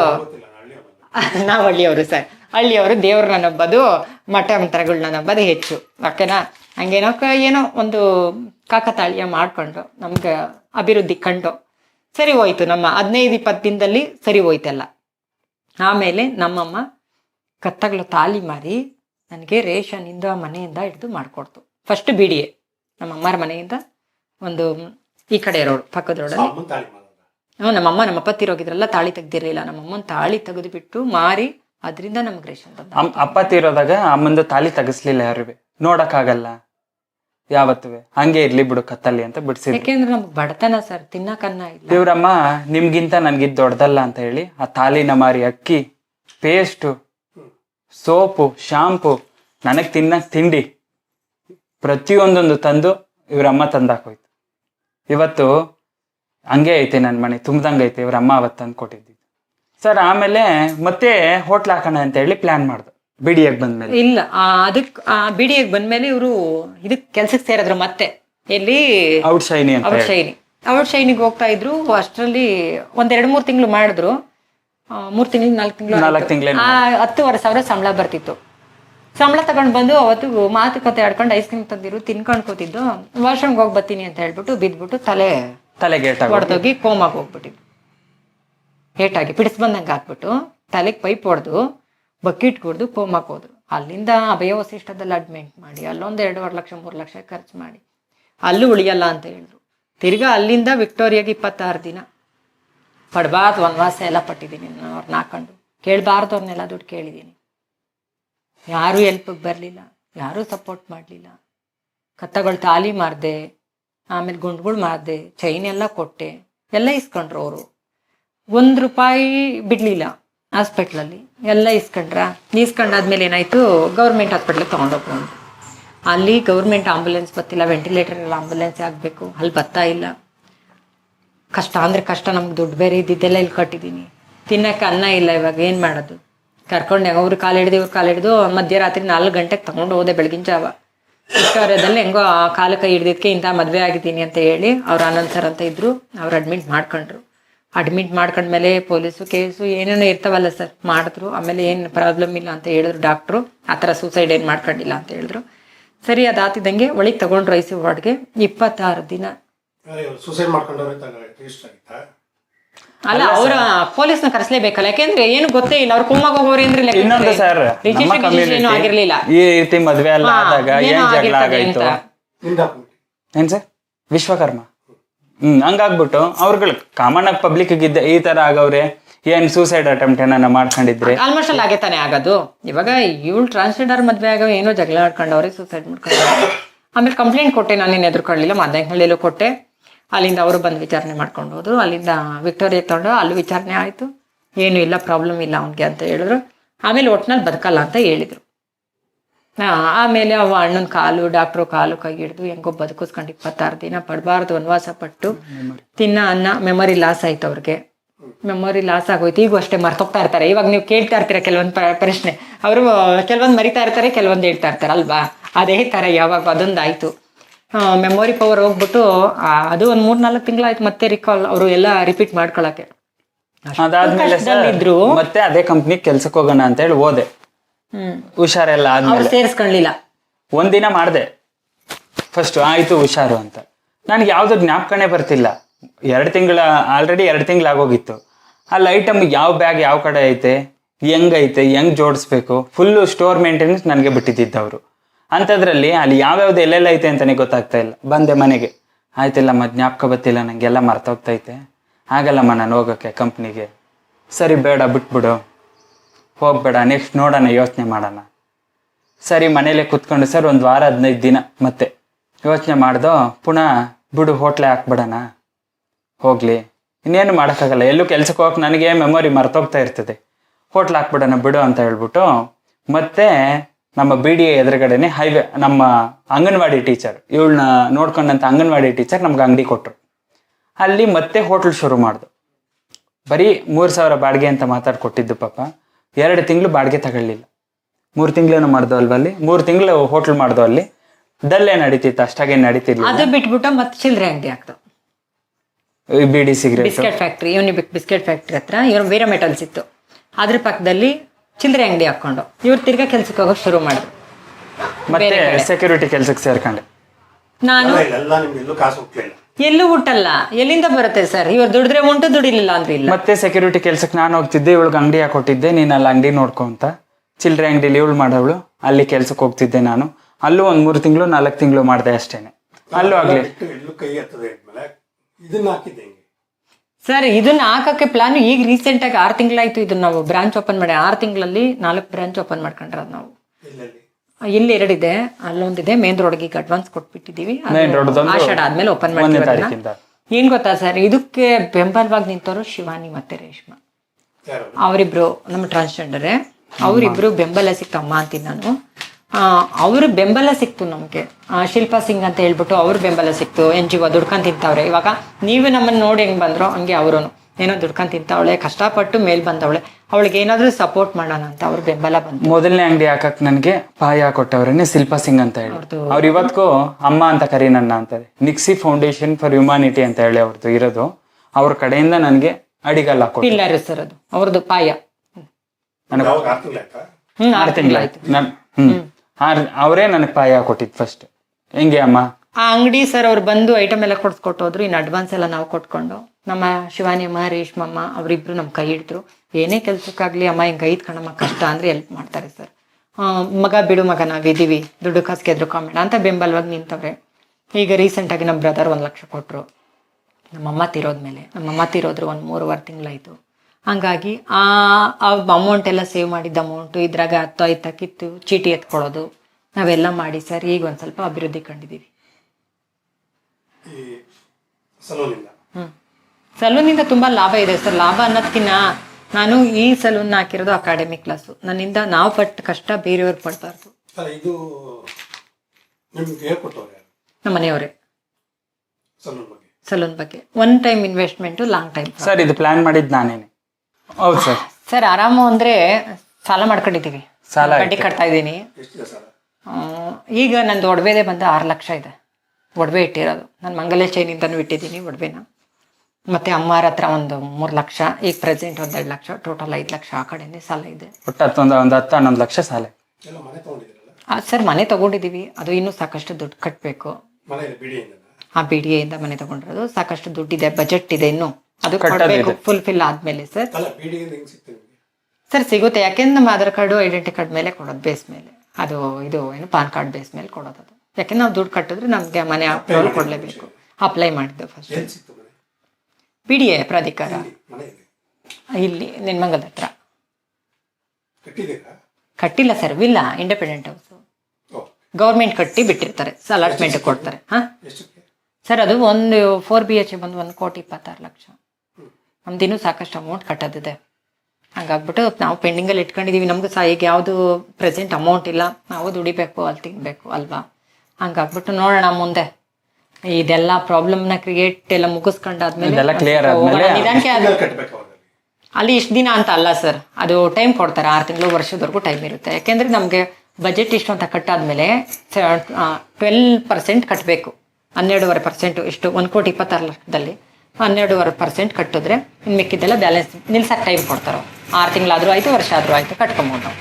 ನಾವು ಹಳ್ಳಿಯವರು ಸರ್. ಹಳ್ಳಿಯವರು ದೇವ್ರನ್ನ ನಂಬೋದು ಮಠ ಮಂತ್ರಗಳನ್ನ ನಂಬೋದು ಹೆಚ್ಚು. ಓಕೆನಾ? ಹಂಗೇನೋ ಕ- ಏನೋ ಒಂದು ಕಾಕತಾಳೀಯ ಮಾಡ್ಕೊಂಡು ನಮ್ಗೆ ಅಭಿವೃದ್ಧಿ ಕಂಡು ಸರಿ ಹೋಯ್ತು ನಮ್ಮ ಹದಿನೈದು ಇಪ್ಪತ್ತು ದಿನದಲ್ಲಿ ಸರಿ ಹೋಯ್ತಲ್ಲ. ಆಮೇಲೆ ನಮ್ಮಮ್ಮ ಕತ್ತಗಳು ತಾಲಿ ಮಾರಿ ನನಗೆ ರೇಷನಿಂದ ಮನೆಯಿಂದ ಹಿಡಿದು ಮಾಡಿಕೊಡ್ತು. ಫಸ್ಟ್ ಬಿ ಡಿ ಎ ನಮ್ಮ ಅಮ್ಮರ ಮನೆಯಿಂದ ಒಂದು ಈ ಕಡೆ ರೋಡ್ ಪಕ್ಕದ ರೋಡಲ್ಲಿ. ಹ್ಞೂ ನಮ್ಮಮ್ಮ ನಮ್ಮಪ್ಪ ತಿರೋಗಿದ್ರಲ್ಲ ತಾಳಿ ತೆಗ್ದಿರಲಿಲ್ಲ. ನಮ್ಮಮ್ಮನ ತಾಳಿ ತೆಗೆದು ಬಿಟ್ಟು ಮಾರಿ ಅದರಿಂದ ನಮ್ಗೆ ರೇಷನ್ ಬಂದ ಅಪ್ಪ ತೀರೋದಾಗ ಅಮ್ಮಂದು ತಾಲಿ ತೆಗಿಸ್ಲಿಲ್ಲ ಯಾರುವೆ ನೋಡಕ್ಕಾಗಲ್ಲ. ಯಾವತ್ತುವೆ ಹಂಗೆ ಇರ್ಲಿ ಬಿಡು ಕತ್ತಲ್ಲಿ ಅಂತ ಬಿಡ್ಸಿ ಯಾಕೆಂದ್ರೆ ನಮ್ಗೆ ಬಡತನ ಸರ್ ತಿನ್ನಕನ್ನ ಇಲ್ಲ. ಇವ್ರಮ್ಮ ನಿಮ್ಗಿಂತ ನನ್ಗಿದ್ ದೊಡ್ಡದಲ್ಲ ಅಂತ ಹೇಳಿ ಆ ತಾಲಿನ ಮಾರಿ ಅಕ್ಕಿ ಪೇಸ್ಟು ಸೋಪು ಶಾಂಪು ನನಗ್ ತಿನ್ನ ತಿಂಡಿ ಪ್ರತಿಯೊಂದೊಂದು ತಂದು ಇವ್ರಮ್ಮ ತಂದಾಕೋಯ್ತು. ಇವತ್ತು ಹಂಗೆ ಐತೆ ನನ್ನ ಮನೆ ತುಂಬ್ದಂಗೆ ಐತೆ. ಇವ್ರಮ್ಮ ಅವತ್ತು ತಂದು ಕೊಟ್ಟಿದ್ದು ಸರ್ ಆಮೇಲೆ ಮತ್ತೆ ಹೋಟ್ಲ್ ಹಾಕೋಣ ಅಂತ ಹೇಳಿ ಪ್ಲಾನ್ ಮಾಡ್ದು. ಬಿಡಿಯಾಗಿ ಬಂದ್ಮೇಲೆ. ಇಲ್ಲ ಅದಕ್ ಆ ಬಿಡಿಯಾಗಿ ಬಂದ್ಮೇಲೆ ಇವರು ಇದಕ್ ಕೆಲ್ಸಕ್ಕೆ ಸೇರಿದ್ರು ಮತ್ತೆ. ಎಲ್ಲಿ? ಔಟ್ ಶೈನಿ ಅಂತ ಔಟ್ ಶೈನಿ ಔಟ್ ಶೈನಿಗೆ ಹೋಗ್ತಾ ಇದ್ರು ಅಷ್ಟರಲ್ಲಿ ಒಂದ್ ಎರಡ್ ಮೂರ್ ತಿಂಗಳು ಮಾಡಿದ್ರು. ಮೂರ್ ತಿಂಗಳು ನಾಲ್ಕು ತಿಂಗಳು ನಾಲ್ಕು ತಿಂಗಳು ಹತ್ತುವರೆ ಸಾವಿರ ಸಂಬಳ ಬರ್ತಿತ್ತು. ಸಂಬಳ ತಗೊಂಡ್ ಬಂದು ಅವತ್ತು ಮಾತುಕತೆ ಆಡ್ಕೊಂಡು ಐಸ್ ಕ್ರೀಮ್ ತಂದಿರು ತಿನ್ಕೊಂಡು ಕೂತಿದ್ದು. ವಾಶ್ರೂಮ್ಗೆ ಹೋಗಿ ಬರ್ತೀನಿ ಅಂತ ಹೇಳ್ಬಿಟ್ಟು ಬಿದ್ಬಿಟ್ಟು ತಲೆ ತಲೆಗೆ ಹೊಡೆದೋಗಿ ಕೋಮಾಗ ಹೋಗ್ಬಿಟ್ಟಿದ್ದು. ಏಟಾಗಿ ಪಿಡಿಸ್ ಬಂದಂಗೆ ಹಾಕ್ಬಿಟ್ಟು ತಲೆಗೆ ಪೈಪ್ ಹೊಡೆದು ಬಕೆಟ್ ಕುಡ್ದು ಕೋಮಾಕ್ ಹೋದ್ರು. ಅಲ್ಲಿಂದ ಅಭಯ ವಸಿಷ್ಠದಲ್ಲಿ ಅಡ್ಮಿಂಟ್ ಮಾಡಿ, ಅಲ್ಲೊಂದು ಎರಡೂವರೆ ಲಕ್ಷ, ಮೂರು ಲಕ್ಷ ಖರ್ಚು ಮಾಡಿ. ಅಲ್ಲೂ ಉಳಿಯಲ್ಲ ಅಂತ ಹೇಳಿದ್ರು. ತಿರ್ಗಾ ಅಲ್ಲಿಂದ ವಿಕ್ಟೋರಿಯಾಗೆ ಇಪ್ಪತ್ತಾರು ದಿನ. ಪಡಬಾರ್ದು ವನವಾಸ ಎಲ್ಲ ಪಟ್ಟಿದ್ದೀನಿ ನಾನು ಅವ್ರನ್ನ ಹಾಕೊಂಡು. ಕೇಳಬಾರ್ದು ಅವ್ರನ್ನೆಲ್ಲ ದುಡ್ಡು ಕೇಳಿದ್ದೀನಿ. ಯಾರೂ ಹೆಲ್ಪಿಗೆ ಬರಲಿಲ್ಲ. ಯಾರೂ ಸಪೋರ್ಟ್ ಮಾಡಲಿಲ್ಲ. ಕತ್ತಗಳು ತಾಲಿ ಮಾಡಿದೆ, ಆಮೇಲೆ ಗುಂಡ್ಗಳು ಮಾಡಿದೆ ಚೈನ್ ಎಲ್ಲ ಕೊಟ್ಟೆ. ಎಲ್ಲ ಇಸ್ಕೊಂಡ್ರು ಅವರು. ಒಂದು ರೂಪಾಯಿ ಬಿಡಲಿಲ್ಲ ಹಾಸ್ಪಿಟ್ಲಲ್ಲಿ ಎಲ್ಲ ಇಸ್ಕೊಂಡ್ರ ಇಸ್ಕೊಂಡಾದ್ಮೇಲೆ ಏನಾಯಿತು ಗೌರ್ಮೆಂಟ್ ಹಾಸ್ಪಿಟ್ಲಿಗೆ ತೊಗೊಂಡೋಗ್ರು ಅಲ್ಲಿ ಗೌರ್ಮೆಂಟ್ ಆಂಬುಲೆನ್ಸ್ ಬರ್ತಿಲ್ಲ ವೆಂಟಿಲೇಟರ್ ಎಲ್ಲ ಆಂಬುಲೆನ್ಸ್ ಆಗಬೇಕು. ಅಲ್ಲಿ ಬರ್ತಾ ಇಲ್ಲ. ಕಷ್ಟ ಅಂದರೆ ಕಷ್ಟ, ನಮ್ಗೆ ದುಡ್ಡು ಬೇರೆ ಇದ್ದಿದ್ದೆಲ್ಲ ಇಲ್ಲಿ ಕಟ್ಟಿದ್ದೀನಿ ತಿನ್ನಕ್ಕೆ ಅನ್ನ ಇಲ್ಲ ಇವಾಗ, ಏನು ಮಾಡೋದು? ಕರ್ಕೊಂಡೆ, ಅವ್ರು ಕಾಲು ಹಿಡ್ದು, ಇವ್ರು ಕಾಲು ಹಿಡಿದು ಮಧ್ಯರಾತ್ರಿ ನಾಲ್ಕು ಗಂಟೆಗೆ ತಗೊಂಡು ಹೋದೆ ಬೆಳಗಿನ ಜಾವ. ವಿಕ್ಟೋರಿಯಾದಲ್ಲಿ ಹೆಂಗೋ ಆ ಕಾಲು ಕೈ ಇಂಥ ಮದುವೆ ಆಗಿದ್ದೀನಿ ಅಂತ ಹೇಳಿ ಅವ್ರು ಆನಂದ್ ಸರ್ ಅಂತ ಇದ್ರು, ಅವ್ರು ಅಡ್ಮಿಟ್ ಮಾಡ್ಕೊಂಡ್ರು. ಅಡ್ಮಿಟ್ ಮಾಡ್ಕೊಂಡ್ಮೇಲೆ ಪೊಲೀಸು ಕೇಸು ಏನೇನೋ ಇರ್ತಾವಲ್ಲ ಸರ್ ಮಾಡಿದ್ರು. ಆಮೇಲೆ ಏನು ಪ್ರಾಬ್ಲಮ್ ಇಲ್ಲ ಅಂತ ಹೇಳಿದ್ರು ಡಾಕ್ಟ್ರು ಆ ಥರ ಸೂಸೈಡ್ ಏನು ಮಾಡ್ಕೊಂಡಿಲ್ಲ ಅಂತ ಹೇಳಿದ್ರು. ಸರಿ ಅದಾತಿದ್ದಂಗೆ ಒಳಗೆ ತಗೊಂಡ್ರು ಐ ಸಿ ವಾರ್ಡ್ಗೆ. ಇಪ್ಪತ್ತಾರು ದಿನ. ಸೂಸೈಡ್ ಮಾಡ್ಕೊಂಡವ್ರೆ ರಿಜಿಸ್ಟರ್ ಆಗಿತ್ತಾ? ಅಲ್ಲ ಅವರ ಪೊಲೀಸ್ನ ಕರೆಸಲೇಬೇಕಲ್ಲ. ಯಾಕೆಂದ್ರೆ ಏನು ಗೊತ್ತೇ ಇಲ್ಲ ಅವ್ರು ಕುಮ್ಮಗ್ ಹೋಗೋರಿ ಅಂದ್ರೆ ಇನ್ನೊಂದು ಸರ್ ರಿಜಿಸ್ಟ್ರೇಷನ್ ಆಗಿರ್ಲಿಲ್ಲ. ಈ ರೀತಿ ಮದ್ವೆ ಎಲ್ಲ ಆದಾಗ ಏನ್ ಜಗಳ ಆಗಾಯ್ತು? ಏನ್ ಸರ್ ವಿಶ್ವಕರ್ಮ. ಹ್ಮ್, ಹಂಗಾಗ್ಬಿಟ್ಟು ಅವ್ರಗಳು ಕಾಮನ್ ಆಗಿ ಪಬ್ಲಿಕ್ ಇದ್ದ ಈ ತರ ಆಗವ್ರೆ, ಏನ್ ಸೂಸೈಡ್ ಅಟೆಂಪ್ಟ್ ಏನಾನ ಮಾಡ್ಕೊಂಡಿದ್ರೆ? ಆಲ್ಮೋಸ್ಟ್ ಅಲ್ಲಿ ಆಗೇ ತಾನೇ ಆಗೋದು. ಇವಾಗ ಇವಳು ಟ್ರಾನ್ಸ್ಜೆಂಡರ್ ಮದ್ವೆ ಆಗೋ ಏನೋ ಜಗಳ ಆಡ್ಕೊಂಡವ್ರೆ ಸೂಸೈಡ್ ಮಾಡ್ಕೊಂಡ್ರು ಆಮೇಲೆ ಕಂಪ್ಲೇಂಟ್ ಕೊಟ್ಟೆ ನಾನೇನು ಎದುರ್ಕೊಳ್ಳಿಲ್ಲ ಮದ್ದಂಗಳ್ಳಿಲೂ ಕೊಟ್ಟೆ. ಅಲ್ಲಿಂದ ಅವರು ಬಂದು ವಿಚಾರಣೆ ಮಾಡ್ಕೊಂಡು ಹೋದ್ರು ಅಲ್ಲಿಂದ ವಿಕ್ಟೋರಿಯಾ ತಗೊಂಡು ಅಲ್ಲಿ ವಿಚಾರಣೆ ಆಯ್ತು. ಏನು ಇಲ್ಲ ಪ್ರಾಬ್ಲಮ್ ಇಲ್ಲ ಅವನಿಗೆ ಅಂತ ಹೇಳಿದ್ರು. ಆಮೇಲೆ ಒಟ್ನಲ್ಲಿ ಬದುಕಲ್ಲ ಅಂತ ಹೇಳಿದ್ರು. ಆಮೇಲೆ ಅವ ಅಣ್ಣನ ಕಾಲು ಡಾಕ್ಟ್ರು ಕಾಲು ಕೈ ಹಿಡಿದು ಹೆಂಗೋ ಬದುಕಿಸ್ಕೊಂಡು ಇಪ್ಪತ್ತಾರು ದಿನ ಪಡಬಾರ್ದು ವನವಾಸ ಪಟ್ಟು ತಿನ್ನ ಅನ್ನ ಮೆಮೊರಿ ಲಾಸ್ ಆಯ್ತು ಅವ್ರಿಗೆ. ಮೆಮೊರಿ ಲಾಸ್ ಆಗೋಯ್ತು. ಈಗ ಅಷ್ಟೇ ಮರ್ತೋಗ್ತಾ ಇರ್ತಾರೆ. ಇವಾಗ ನೀವು ಕೇಳ್ತಾ ಇರ್ತೀರ ಕೆಲವೊಂದು ಪ್ರಶ್ನೆ? ಅವರು ಕೆಲವೊಂದು ಮರಿತಾ ಇರ್ತಾರೆ ಕೆಲವೊಂದು ಹೇಳ್ತಾ ಇರ್ತಾರೆ ಅಲ್ವಾ? ಅದೇ ಥರ ಯಾವಾಗ ಅದೊಂದಾಯ್ತು. ಮೆಮೊರಿ ಪವರ್ ಹೋಗ್ಬಿಟ್ಟು ಅದು ಒಂದು ಮೂರ್ ನಾಲ್ಕು ತಿಂಗಳಾಯ್ತು ಮತ್ತೆ ರಿಕಾಲ್ ಅವರು ಎಲ್ಲ ರಿಪೀಟ್ ಮಾಡ್ಕೊಳಕ್ಕೆ. ಅದಾದ್ಮೇಲೆ. ಮತ್ತೆ ಅದೇ ಕಂಪ್ನಿ ಕೆಲ್ಸಕ್ಕೆ ಹೋಗೋಣ ಅಂತ ಹೇಳಿ ಹೋದೆ. ಹುಷಾರೆಲ್ಲ ಅವ್ರು ಆದ್ಮೇಲೆ. ಸೇರಿಸ್ಕೊಳ್ಳಿಲ್ಲ. ಒಂದಿನ ಮಾಡಿದೆ. ಫಸ್ಟ್ ಆಯ್ತು ಹುಷಾರು ಅಂತ. ನನಗೆ ಯಾವ್ದು ಜ್ಞಾಪಕನೇ ಬರ್ತಿಲ್ಲ. ಎರಡು ತಿಂಗಳ ಆಲ್ರೆಡಿ ಎರಡು ತಿಂಗಳಾಗೋಗಿತ್ತು ಅಲ್ಲಿ ಐಟಮ್ ಯಾವ ಬ್ಯಾಗ್ ಯಾವ ಕಡೆ ಐತೆ ಹೆಂಗೈತೆ ಹೆಂಗ್ ಜೋಡಿಸ್ಬೇಕು ಫುಲ್ಲು ಸ್ಟೋರ್ ಮೇಂಟೆನೆನ್ಸ್ ನನಗೆ ಬಿಟ್ಟಿದ್ದವರು ಅಂಥದ್ರಲ್ಲಿ ಅಲ್ಲಿ ಯಾವ್ಯಾವ್ದು ಎಲ್ಲೆಲ್ಲ ಐತೆ ಅಂತಾನೆ ಗೊತ್ತಾಗ್ತಾ ಇಲ್ಲ. ಬಂದೆ ಮನೆಗೆ. ಆಯ್ತಿಲ್ಲಮ್ಮ ಜ್ಞಾಪಕ ಬತ್ತಿಲ್ಲ ನನಗೆಲ್ಲ ಮರ್ತೋಗ್ತೈತೆ. ಆಗಲ್ಲಮ್ಮ ನಾನು ಹೋಗೋಕ್ಕೆ ಕಂಪ್ನಿಗೆ ಸರಿ ಬೇಡ ಬಿಟ್ಬಿಡು. ಹೋಗ್ಬೇಡ ನೆಕ್ಸ್ಟ್ ನೋಡೋಣ, ಯೋಚನೆ ಮಾಡೋಣ. ಸರಿ, ಮನೇಲೆ ಕುತ್ಕೊಂಡು ಸರ್, ಒಂದು ವಾರ ಹದಿನೈದು ದಿನ, ಮತ್ತೆ. ಯೋಚನೆ ಮಾಡ್ದೋ, ಪುನಃ ಬಿಡು, ಹೋಟ್ಲೆ ಹಾಕ್ಬಿಡೋಣ. ಹೋಗ್ಲಿ. ಇನ್ನೇನು ಮಾಡೋಕ್ಕಾಗಲ್ಲ. ಎಲ್ಲೂ ಕೆಲ್ಸಕ್ಕೆ ಹೋಗಕ್ಕೆ ನನಗೆ ಮೆಮೊರಿ ಮರ್ತೋಗ್ತಾ ಇರ್ತದೆ. ಹೋಟ್ಲ್ ಹಾಕ್ಬಿಡೋಣ, ಬಿಡು ಅಂತ ಹೇಳ್ಬಿಟ್ಟು, ಮತ್ತೆ ನಮ್ಮ ಬಿ ಡಿ ಎದುರುಗಡೆನೆ ಹೈವೇ, ನಮ್ಮ ಅಂಗನವಾಡಿ ಟೀಚರ್, ಇವಳನ್ನ ನೋಡ್ಕೊಂಡಂಥ ಅಂಗನವಾಡಿ ಟೀಚರ್ ನಮ್ಗೆ ಅಂಗಡಿ ಕೊಟ್ಟರು ಅಲ್ಲಿ ಮತ್ತೆ ಹೋಟ್ಲ್ ಶುರು ಮಾಡ್ದು. ಬರೀ ಮೂರು ಸಾವಿರ ಬಾಡಿಗೆ ಅಂತ ಮಾತಾಡ್ಕೊಟ್ಟಿದ್ದು ಪಾಪ. ಎರಡು ತಿಂಗಳು ಬಾಡಿಗೆ ತಗೊಳ್ಳಿಲ್ಲ. ಮೂರು ತಿಂಗಳೇನು ಮಾಡ್ದು ಅಲ್ವಾ ಅಲ್ಲಿ? ಮೂರು ತಿಂಗಳು ಹೋಟ್ಲ್ ಮಾಡ್ದು ಅಲ್ಲಿ? ಡಲ್ಲೇ ನಡೀತಿತ್ತು? ಅಷ್ಟಾಗೆ ನಡೀತಿರ್ಲಿಲ್ಲ? ಅದು ಬಿಟ್ಬಿಟ್ಟು ಮತ್ತೆ ಚಿಲ್ಲರೆ ಅಂಗಡಿ ಆಗ್ತಾವ ಈ beedi cigarette biscuit factory Unibic biscuit factory ಹತ್ರ ಇವ್ರು ಬೇರೆ ಮೆಟಲ್ಸ್ ಇತ್ತು. ಅದ್ರ ಪಕ್ಕದಲ್ಲಿ ಚಿಲ್ಲರೆ ಅಂಗಡಿ ಹಾಕೊಂಡು ಇವ್ರು ತಿರ್ಗಾ ಕೆಲ್ಸಕ್ಕೆ ಹೋಗೋಕೆ ಶುರು ಮಾಡಿದ್ರು. ಮತ್ತೆ ಸೆಕ್ಯೂರಿಟಿ ಕೆಲ್ಸಕ್ಕೆ ಸೇರ್ಕೊಂಡೆ. ನಾನು ಎಲ್ಲ ಎಲ್ಲ ನಿಮ್ಗೆ ಎಲ್ಲೂ ಕಾಸು ಹೋಗ್ಲಿಲ್ಲ ಎಲ್ಲೂ ಹುಟ್ಟಲ್ಲ. ಎಲ್ಲಿಂದ ಬರುತ್ತೆ ಸರ್? ಇವ್ರು ದುಡಿದ್ರೆ ಉಂಟು ದುಡಿಲಿಲ್ಲ ಅಂದ್ರೆ ಇಲ್ಲ. ಮತ್ತೆ ಸೆಕ್ಯೂರಿಟಿ ಕೆಲ್ಸಕ್ಕೆ ನಾನು ಹೋಗ್ತಿದ್ದೆ ಇವಳಿಗೆ ಅಂಗಡಿ ಹಾಕೊಟ್ಟಿದ್ದೆ ನೀನು ಅಲ್ಲಿ ಅಂಗಡಿ ನೋಡ್ಕೊಂತ ಚಿಲ್ಡ್ರೆ ಚಿಲ್ಲರೆ ಅಂಗಡಿಲಿ ಇವಳು ಮಾಡೋಳು ಅಲ್ಲಿ ಕೆಲ್ಸಕ್ಕೆ ಹೋಗ್ತಿದ್ದೆ ನಾನು. ಅಲ್ಲೂ ಒಂದು ಮೂರು ತಿಂಗಳು ನಾಲ್ಕು ತಿಂಗಳು ಮಾಡಿದೆ ಅಷ್ಟೇನೆ. ಅಲ್ಲೂ ಆಗ್ಲಿ. ಕೈ ಇದನ್ನ ಹಾಕಿದ್ದೆ ಸರ್ ಇದನ್ನ ಹಾಕಕ್ಕೆ ಪ್ಲಾನ್ ಈಗ ರೀಸೆಂಟ್ ಆಗಿ ಆರು ತಿಂಗಳಾಯ್ತು ಇದನ್ನ ನಾವು ಬ್ರಾಂಚ್ ಓಪನ್ ಮಾಡಿ. ಆರು ತಿಂಗಳಲ್ಲಿ ನಾಲ್ಕು ಬ್ರಾಂಚ್ ಓಪನ್ ಮಾಡ್ಕೊಂಡ್ರದ್ ನಾವು. ಇಲ್ಲಿ ಎರಡಿದೆ. ಅಲ್ಲೊಂದಿದೆ. ಮೇನ್ ರೋಡ್ಗೆ ಈಗ ಅಡ್ವಾನ್ಸ್ ಕೊಟ್ಬಿಟ್ಟಿದೀವಿ ಆಷಾಢ ಆದ್ಮೇಲೆ ಓಪನ್ ಮಾಡ್ತೀವಿ. ಏನ್ ಗೊತ್ತಾ ಸರ್ ಇದಕ್ಕೆ ಬೆಂಬಲವಾಗಿ ನಿಂತವರು ಶಿವಾನಿ ಮತ್ತೆ ರೇಷ್ಮಾ. ಅವರಿಬ್ರು ನಮ್ಮ ಟ್ರಾನ್ಸ್ಜೆಂಡರೇ ಅವರಿಬ್ರು ಬೆಂಬಲ ಸಿಕ್ತಮ್ಮ ಅಂತೀನಿ ನಾನು. ಅವ್ರ ಬೆಂಬಲ ಸಿಕ್ತು ನಮಗೆ. ಶಿಲ್ಪಾ ಸಿಂಗ್ ಅಂತ ಹೇಳ್ಬಿಟ್ಟು ಅವ್ರ ಬೆಂಬಲ ಸಿಕ್ತು. ಎನ್ ಜಿ ಒ ದುಡ್ಕೊಂಡ್ ತಿಂತಾವ್ರೆ ಇವಾಗ. ನೀವು ನಮ್ಮನ್ನ ನೋಡಿ ಹೆಂಗ್ ಬಂದ್ರೋ ಹಂಗೆ ಅವರು ಏನೋ ದುಡ್ಕೊಂಡ್ ತಿಂತಾವಳೆ ಕಷ್ಟಪಟ್ಟು ಮೇಲ್ ಬಂದವಳೆ ಅವಳಿಗೆ ಏನಾದ್ರೂ ಸಪೋರ್ಟ್ ಮಾಡೋಣ ಅಂತ ಅವ್ರ ಬೆಂಬಲ ಬಂತು. ಮೊದಲನೇ ಅಂಗಡಿ ಹಾಕಕ್ ನನಗೆ ಪಾಯ ಕೊಟ್ಟವ್ರೇನೆ ಶಿಲ್ಪಾ ಸಿಂಗ್ ಅಂತ ಹೇಳಿ. ಅವ್ರ ಇವತ್ತಿಗೂ ಅಮ್ಮ ಅಂತ ಕರಿ ನನ್ನ ಅಂತಾರೆ ನಿಕ್ಸಿ ಫೌಂಡೇಶನ್ ಫಾರ್ ಹ್ಯುಮಾನಿಟಿ ಅಂತ ಹೇಳಿ ಅವ್ರದ್ದು ಇರೋದು. ಅವ್ರ ಕಡೆಯಿಂದ ನನಗೆ ಅಡಿಗಲ್ಲ ಪಿಲ್ಲರ್ ಸರ್ ಅದು. ಅವ್ರದ್ದು ಪಾಯ. ಯಾವಾಗ ಆರು ತಿಂಗಳಾಯ್ತಾ ಹ್ಮ್ ಆರು ತಿಂಗಳಾಯ್ತು ನನ್ ಹ್ಮ್. ಅವರೇ ನನಗೆ ಪಾಯ ಕೊಟ್ಟಿದ್ ಫಸ್ಟ್ ಹೆಂಗೆ ಅಮ್ಮ? ಆ ಅಂಗಡಿ ಸರ್ ಅವ್ರು ಬಂದು ಐಟಮ್ ಎಲ್ಲ ಕೊಡ್ಸ್ಕೊಟ್ಟು ಹೋದ್ರು ಇನ್ನು ಅಡ್ವಾನ್ಸ್ ಎಲ್ಲ ನಾವು ಕೊಟ್ಕೊಂಡು. ನಮ್ಮ ಶಿವಾನಿ ಅಮ್ಮ ರೇಷ್ಮಮ್ಮ ಅವರಿಬ್ರು ನಮ್ಮ ಕೈ ಹಿಡಿದ್ರು. ಏನೇ ಕೆಲ್ಸಕ್ಕಾಗ್ಲಿ ಅಮ್ಮ ಹಿಂಗೆ ಐದು ಕಣಮ್ಮ ಕಷ್ಟ ಅಂದ್ರೆ ಹೆಲ್ಪ್ ಮಾಡ್ತಾರೆ ಸರ್. ಮಗ ಬಿಡು ಮಗ ನಾವಿದ್ದೀವಿ ದುಡ್ಡು ಕಾಸಿಗೆ ಎದ್ರು ಕಾಮೆಂಟ್ ಅಂತ ಬೆಂಬಲವಾಗಿ ನಿಂತವ್ರೆ. ಈಗ ರೀಸೆಂಟಾಗಿ ನಮ್ಮ ಬ್ರದರ್ ಒಂದು ಲಕ್ಷ ಕೊಟ್ಟರು ನಮ್ಮಮ್ಮ ಮೇಲೆ ನಮ್ಮಮ್ಮ ತಿರೋದ್ರು ಒಂದು ಮೂರುವರೆ ತಿಂಗಳಾಯಿತು. ಹಂಗಾಗಿ ಆ ಅಮೌಂಟ್ ಎಲ್ಲ ಸೇವ್ ಮಾಡಿದ್ದ ಅಮೌಂಟು ಇದ್ರಾಗ ಹತ್ತು ಐತ ಕಿತ್ತು ಚೀಟಿ ಎತ್ಕೊಳ್ಳೋದು. ನಾವೆಲ್ಲ ಮಾಡಿ ಸರ್ ಈಗ ಒಂದು ಸ್ವಲ್ಪ ಅಭಿವೃದ್ಧಿ ಕಂಡಿದ್ದೀವಿ ಈ ಸಲೂನಿಂದ ತುಂಬಾ ಲಾಭ ಇದೆ ಸರ್. ಲಾಭ ಅನ್ನೋದ್ಕಿನ್ನ ನಾನು ಈ ಸಲೂನ್ ಹಾಕಿರೋದು ಅಕಾಡೆಮಿ ಕ್ಲಾಸು ನನ್ನಿಂದ ನಾವು ಪಟ್ಟ ಕಷ್ಟ ಬೇರೆಯವ್ರು ಪಡ್ಬಾರ್ದು. ಇದು ನಮ್ಮ ಮನೆಯವರೇ. ಸಲೂನ್ ಬಗ್ಗೆ. One time investment long time sir ಇದು ಪ್ಲಾನ್ ಮಾಡಿದ್ದು ನಾನೇನೆ. ಹೌದು ಸರ್. ಸರ್ ಆರಾಮು ಅಂದ್ರೆ ಸಾಲ ಮಾಡ್ಕೊಂಡಿದ್ದೀವಿ. ಸಾಲ ಬಡ್ಡಿ ಕಟ್ತಾ ಇದ್ದೀನಿ ಸರ್ ಈಗ ನಂದು ಒಡವೆದೇ ಬಂದು ಆರು ಲಕ್ಷ ಇದೆ. ಒಡವೆ ಇಟ್ಟಿರೋದು. ನಾನು ಮಂಗಲ ಚೈನಿಂದನೂ ಇಟ್ಟಿದ್ದೀನಿ ಒಡವೆನ. ಮತ್ತೆ ಅಮ್ಮಾರ ಹತ್ರ ಒಂದು ಮೂರು ಲಕ್ಷ ಈಗ ಪ್ರೆಸೆಂಟ್ ಒಂದು ಎರಡು ಲಕ್ಷ ಟೋಟಲ್ ಐದು ಲಕ್ಷ ಆ ಕಡೆ ಸಾಲ ಇದೆ. ಒಟ್ಟು ಹತ್ತೊಂದು ಒಂದು ಹತ್ತು ಹನ್ನೊಂದು ಲಕ್ಷ ಸಾಲ. ಎಲ್ಲ ಮನೆ ತಗೊಂಡಿದ್ದೀರಲ್ಲ? ಆ, ಸರ್ ಮನೆ ತಗೊಂಡಿದ್ದೀವಿ. ಅದು ಇನ್ನೂ ಸಾಕಷ್ಟು ದುಡ್ಡು ಕಟ್ಟಬೇಕು ಆ ಬಿ ಡಿ ಇಂದ ಮನೆ ತಗೊಂಡಿರೋದು. ಸಾಕಷ್ಟು ದುಡ್ಡಿದೆ ಬಜೆಟ್ ಇದೆ ಇನ್ನು. ಅದು ಕಟ್ಬೇಕು ಕೊಡಬೇಕು ಫುಲ್ಫಿಲ್ ಆದ್ಮೇಲೆ ಸರ್. ಸರ್ ಸಿಗುತ್ತೆ. ಯಾಕೆಂದ್ರೆ ನಮ್ಮ ಆಧಾರ್ ಕಾರ್ಡು ಐಡೆಂಟಿ ಕಾರ್ಡ್ ಮೇಲೆ ಕೊಡೋದು ಬೇಸ್ ಮೇಲೆ. ಅದು ಇದು ಏನು ಪಾನ್ ಕಾರ್ಡ್ ಬೇಸ್ ಮೇಲೆ ಕೊಡೋದು ಅದು. ಯಾಕೆಂದ್ರೆ ನಾವು ದುಡ್ಡು ಕಟ್ಟಿದ್ರೆ ನಮಗೆ ಮನೆ ಕೊಡಲೇಬೇಕು ಅಪ್ಲೈ ಮಾಡಿದ್ದು ಫಸ್ಟ್ ಬಿ ಡಿ ಎ ಪ್ರಾಧಿಕಾರ ಇಲ್ಲಿ ನಿನ್ಮಂಗದ ಹತ್ರ. ಕಟ್ಟಿಲ್ಲ sir villa independent house government ಕಟ್ಟಿ ಬಿಟ್ಟಿರ್ತಾರೆ ಅಲಾಟ್ಮೆಂಟ್ ಕೊಡ್ತಾರೆ ಹಾಂ? ಸರ್ ಅದು ಒಂದು ಫೋರ್ ಬಿ ಎಚ್ ಬಂದು ಒಂದು ಕೋಟಿ ಇಪ್ಪತ್ತಾರು ಲಕ್ಷ. ನಮ್ದಿನ್ನೂ ಸಾಕಷ್ಟು ಅಮೌಂಟ್ ಕಟ್ಟೋದಿದೆ. ಹಂಗಾಗ್ಬಿಟ್ಟು ನಾವು ಪೆಂಡಿಂಗಲ್ಲಿ ಇಟ್ಕೊಂಡಿದೀವಿ. ನಮ್ಗೆ ಸಹ ಈಗ ಯಾವುದು ಪ್ರೆಸೆಂಟ್ ಅಮೌಂಟ್ ಇಲ್ಲ. ನಾವು ದುಡಿಬೇಕು ಅಲ್ಲಿ ತಿನ್ಬೇಕು ಅಲ್ವಾ? ಹಂಗಾಗ್ಬಿಟ್ಟು ನೋಡೋಣ ಮುಂದೆ. ಇದೆಲ್ಲ ಪ್ರಾಬ್ಲಮ್ನ ಕ್ರಿಯೇಟ್ ಎಲ್ಲ ಮುಗಿಸ್ಕೊಂಡಾದ್ಮೇಲೆ ಇದೆಲ್ಲ clear ಆದ್ಮೇಲೆ ಹೋಗೋಣ. ನಿಧಾನಕ್ಕೆ ಅದು- ತಿಂಗಳು ಕಟ್ಟಬೇಕು ಅಲ್ಲಿ ಇಷ್ಟು ದಿನ ಅಂತ ಅಲ್ಲ ಸರ್ ಅದು ಟೈಮ್ ಕೊಡ್ತಾರೆ ಆರು ತಿಂಗಳು ವರ್ಷದವರೆಗೂ ಟೈಮ್ ಇರುತ್ತೆ. ಯಾಕೆಂದ್ರೆ ನಮಗೆ ಬಜೆಟ್ ಇಷ್ಟು ಅಂತ ಕಟ್ಟಾದ್ಮೇಲೆ ಟ್ವೆಲ್ ಪರ್ಸೆಂಟ್ ಕಟ್ಟಬೇಕು ಹನ್ನೆರಡುವರೆ ಪರ್ಸೆಂಟ್ ಇಷ್ಟು ಒಂದು ಕೋಟಿ ಇಪ್ಪತ್ತಾರು ಲಕ್ಷದಲ್ಲಿ ಹನ್ನೆರಡುವರೆ ಪರ್ಸೆಂಟ್ ಕಟ್ಟಿದ್ರೆ ಇನ್ನು ಮಿಕ್ಕಿದ್ದೆಲ್ಲ ಬ್ಯಾಲೆನ್ಸ್ ನಿಲ್ಸಕ್ಕೆ ಟೈಮ್ ಕೊಡ್ತಾರೆ ಆರು ತಿಂಗಳಾದರೂ ಆಯ್ತು ವರ್ಷ ಆದ್ರೂ ಆಯ್ತು ಕಟ್ಕೊಬೋದು ನಾವು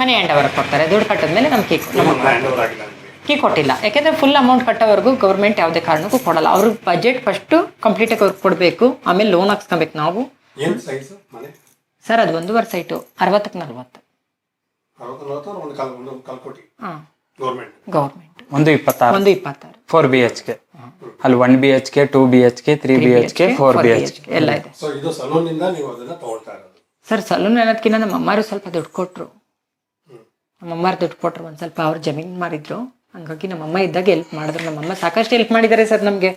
ಮನೆ ಎಂಡವರ್ ಅವರ್ ಕೊಡ್ತಾರೆ ದುಡ್ಡು ಕಟ್ಟಿದ್ಮೇಲೆ ನಮ್ಗೆ ನಮ್ಮ ಹ್ಯಾಂಡ್ ಓವರ್ ಆಗಿಲ್ಲ ನಿಮಗೆ ಕೀ ಕೊಟ್ಟಿಲ್ಲ. ಯಾಕೆಂದ್ರೆ ಫುಲ್ ಅಮೌಂಟ್ ಕಟ್ಟೋವರೆಗೂ ಗೌರ್ಮೆಂಟ್ ಯಾವುದೇ ಕಾರಣಕ್ಕೂ ಕೊಡಲ್ಲ. ಅವ್ರ ಬಜೆಟ್ ಫಸ್ಟು ಕಂಪ್ಲೀಟಾಗಿ ಅವ್ರಿಗೆ ಕೊಡಬೇಕು. ಆಮೇಲೆ ಲೋನ್ ಹಾಕ್ಸ್ಕೊಬೇಕು ನಾವು. ಏನು ಸೈಜ್ ಸರ್ ಅದು ಒಂದೂವರೆ ಸೈಟು ಅರವತ್ತಕ್ಕೆ ನಲ್ವತ್ತು. ಒಂದು ಇಪ್ಪತ್ತಾರು. ಒಂದು ಇಪ್ಪತ್ತಾರು. ಫೋರ್ ಬಿ ಎಚ್ ಕೆ ಅಲ್ಲಿ one B H K two B H K three B H K four B H K ಎಲ್ಲ ಇದೆ. ಸೊ ಇದು ಸಲೂನಿಂದ ನೀವು ಅದನ್ನ ತಗೊಳ್ತಾ ಇರೋದು. ಸರ್ ಸಲೂನ್ ಅನ್ನೋದಕ್ಕಿಂತ ನಮ್ಮ ಅಮ್ಮಾರು ಸ್ವಲ್ಪ ದುಡ್ಡು ಕೊಟ್ಟರು ನಮ್ಮ ಅಮ್ಮಾರು ದುಡ್ಡು ಕೊಟ್ಟರು ಒಂದು ಸ್ವಲ್ಪ ಅವ್ರು ಜಮೀನು ಮಾರಿದ್ರು. ಹಂಗಾಗಿ ನಮ್ಮ ಅಮ್ಮ ಇದ್ದಾಗ ಹೆಲ್ಪ್ ಮಾಡಿದ್ರು. ನಮ್ಮ ಅಮ್ಮ ಸಾಕಷ್ಟು ಹೆಲ್ಪ್ ಮಾಡಿದ್ದಾರೆ ಸರ್ ನಮಗೆ.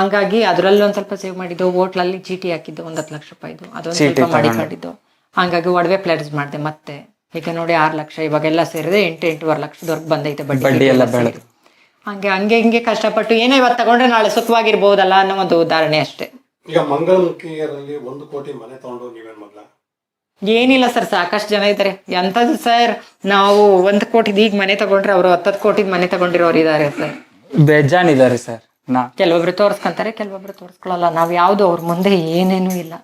ಹಂಗಾಗಿ ಅದರಲ್ಲಿ ಒಂದು ಸ್ವಲ್ಪ ಸೇವ್ ಮಾಡಿದ್ದು. ಹೋಟ್ಲಲ್ಲಿ ಚೀಟಿ ಹಾಕಿದ್ದು ಒಂದು ಹತ್ತು ಲಕ್ಷ ರೂಪಾಯಿದು. ಅದೊಂದು ಸ್ವಲ್ಪ ಮಾಡಿ ಮಾಡಿದ್ದು ಹಂಗಾಗಿ ಒಡವೆ ಪ್ಲೇಟ್ಸ್ ಮಾಡಿದೆ ಮತ್ತೆ. ಈಗ ನೋಡಿ ಆರು ಲಕ್ಷ ಇವಾಗೆಲ್ಲ ಸೇರಿದೆ ಎಂಟು ಎಂಟೂವರೆ ಲಕ್ಷದವರೆಗೆ ಬಂದೈತೆ ಬಡ್ಡಿ. ಬಡ್ಡಿ ಎಲ್ಲ ಎಲ್ಲ ಹಂಗೆ ಹಂಗೆ ಹಿಂಗೆ ಕಷ್ಟಪಟ್ಟು ಏನೋ ಇವತ್ತು ತಗೊಂಡ್ರೆ ನಾಳೆ ಸುಖವಾಗಿರ್ಬೋದಲ್ಲ ಅನ್ನೋ ಒಂದು ಉದಾಹರಣೆ ಅಷ್ಟೇ. ಈಗ ಮಂಗಳೂರು ಒಂದು ಕೋಟಿ ಮನೆ ತಗೊಂಡು ನೀವೇನ್ ಏನಿಲ್ಲ ಸರ್ ಸಾಕಷ್ಟು ಜನ ಇದ್ದಾರೆ ಎಂಥದ್ದು ಸರ್ ನಾವು ಒಂದು ಕೋಟಿದ್ ಈಗ ಮನೆ ತಗೊಂಡ್ರೆ ಅವರು ಹತ್ತತ್ತು ಕೋಟಿದ್ ಮನೆ ತಗೊಂಡಿರೋರು ಇದ್ದಾರೆ ಸರ್. ಬೇಜಾನ್ ಇದಾರೆ ಸರ್ ನಾ ಕೆಲವೊಬ್ರು ತೋರಿಸ್ಕೊಂತಾರೆ ಕೆಲವೊಬ್ರು ತೋರಿಸ್ಕೊಳ್ಳಲ್ಲ ನಾವು ಯಾವುದು ಅವ್ರ ಮುಂದೆ ಏನೇನೂ ಇಲ್ಲ.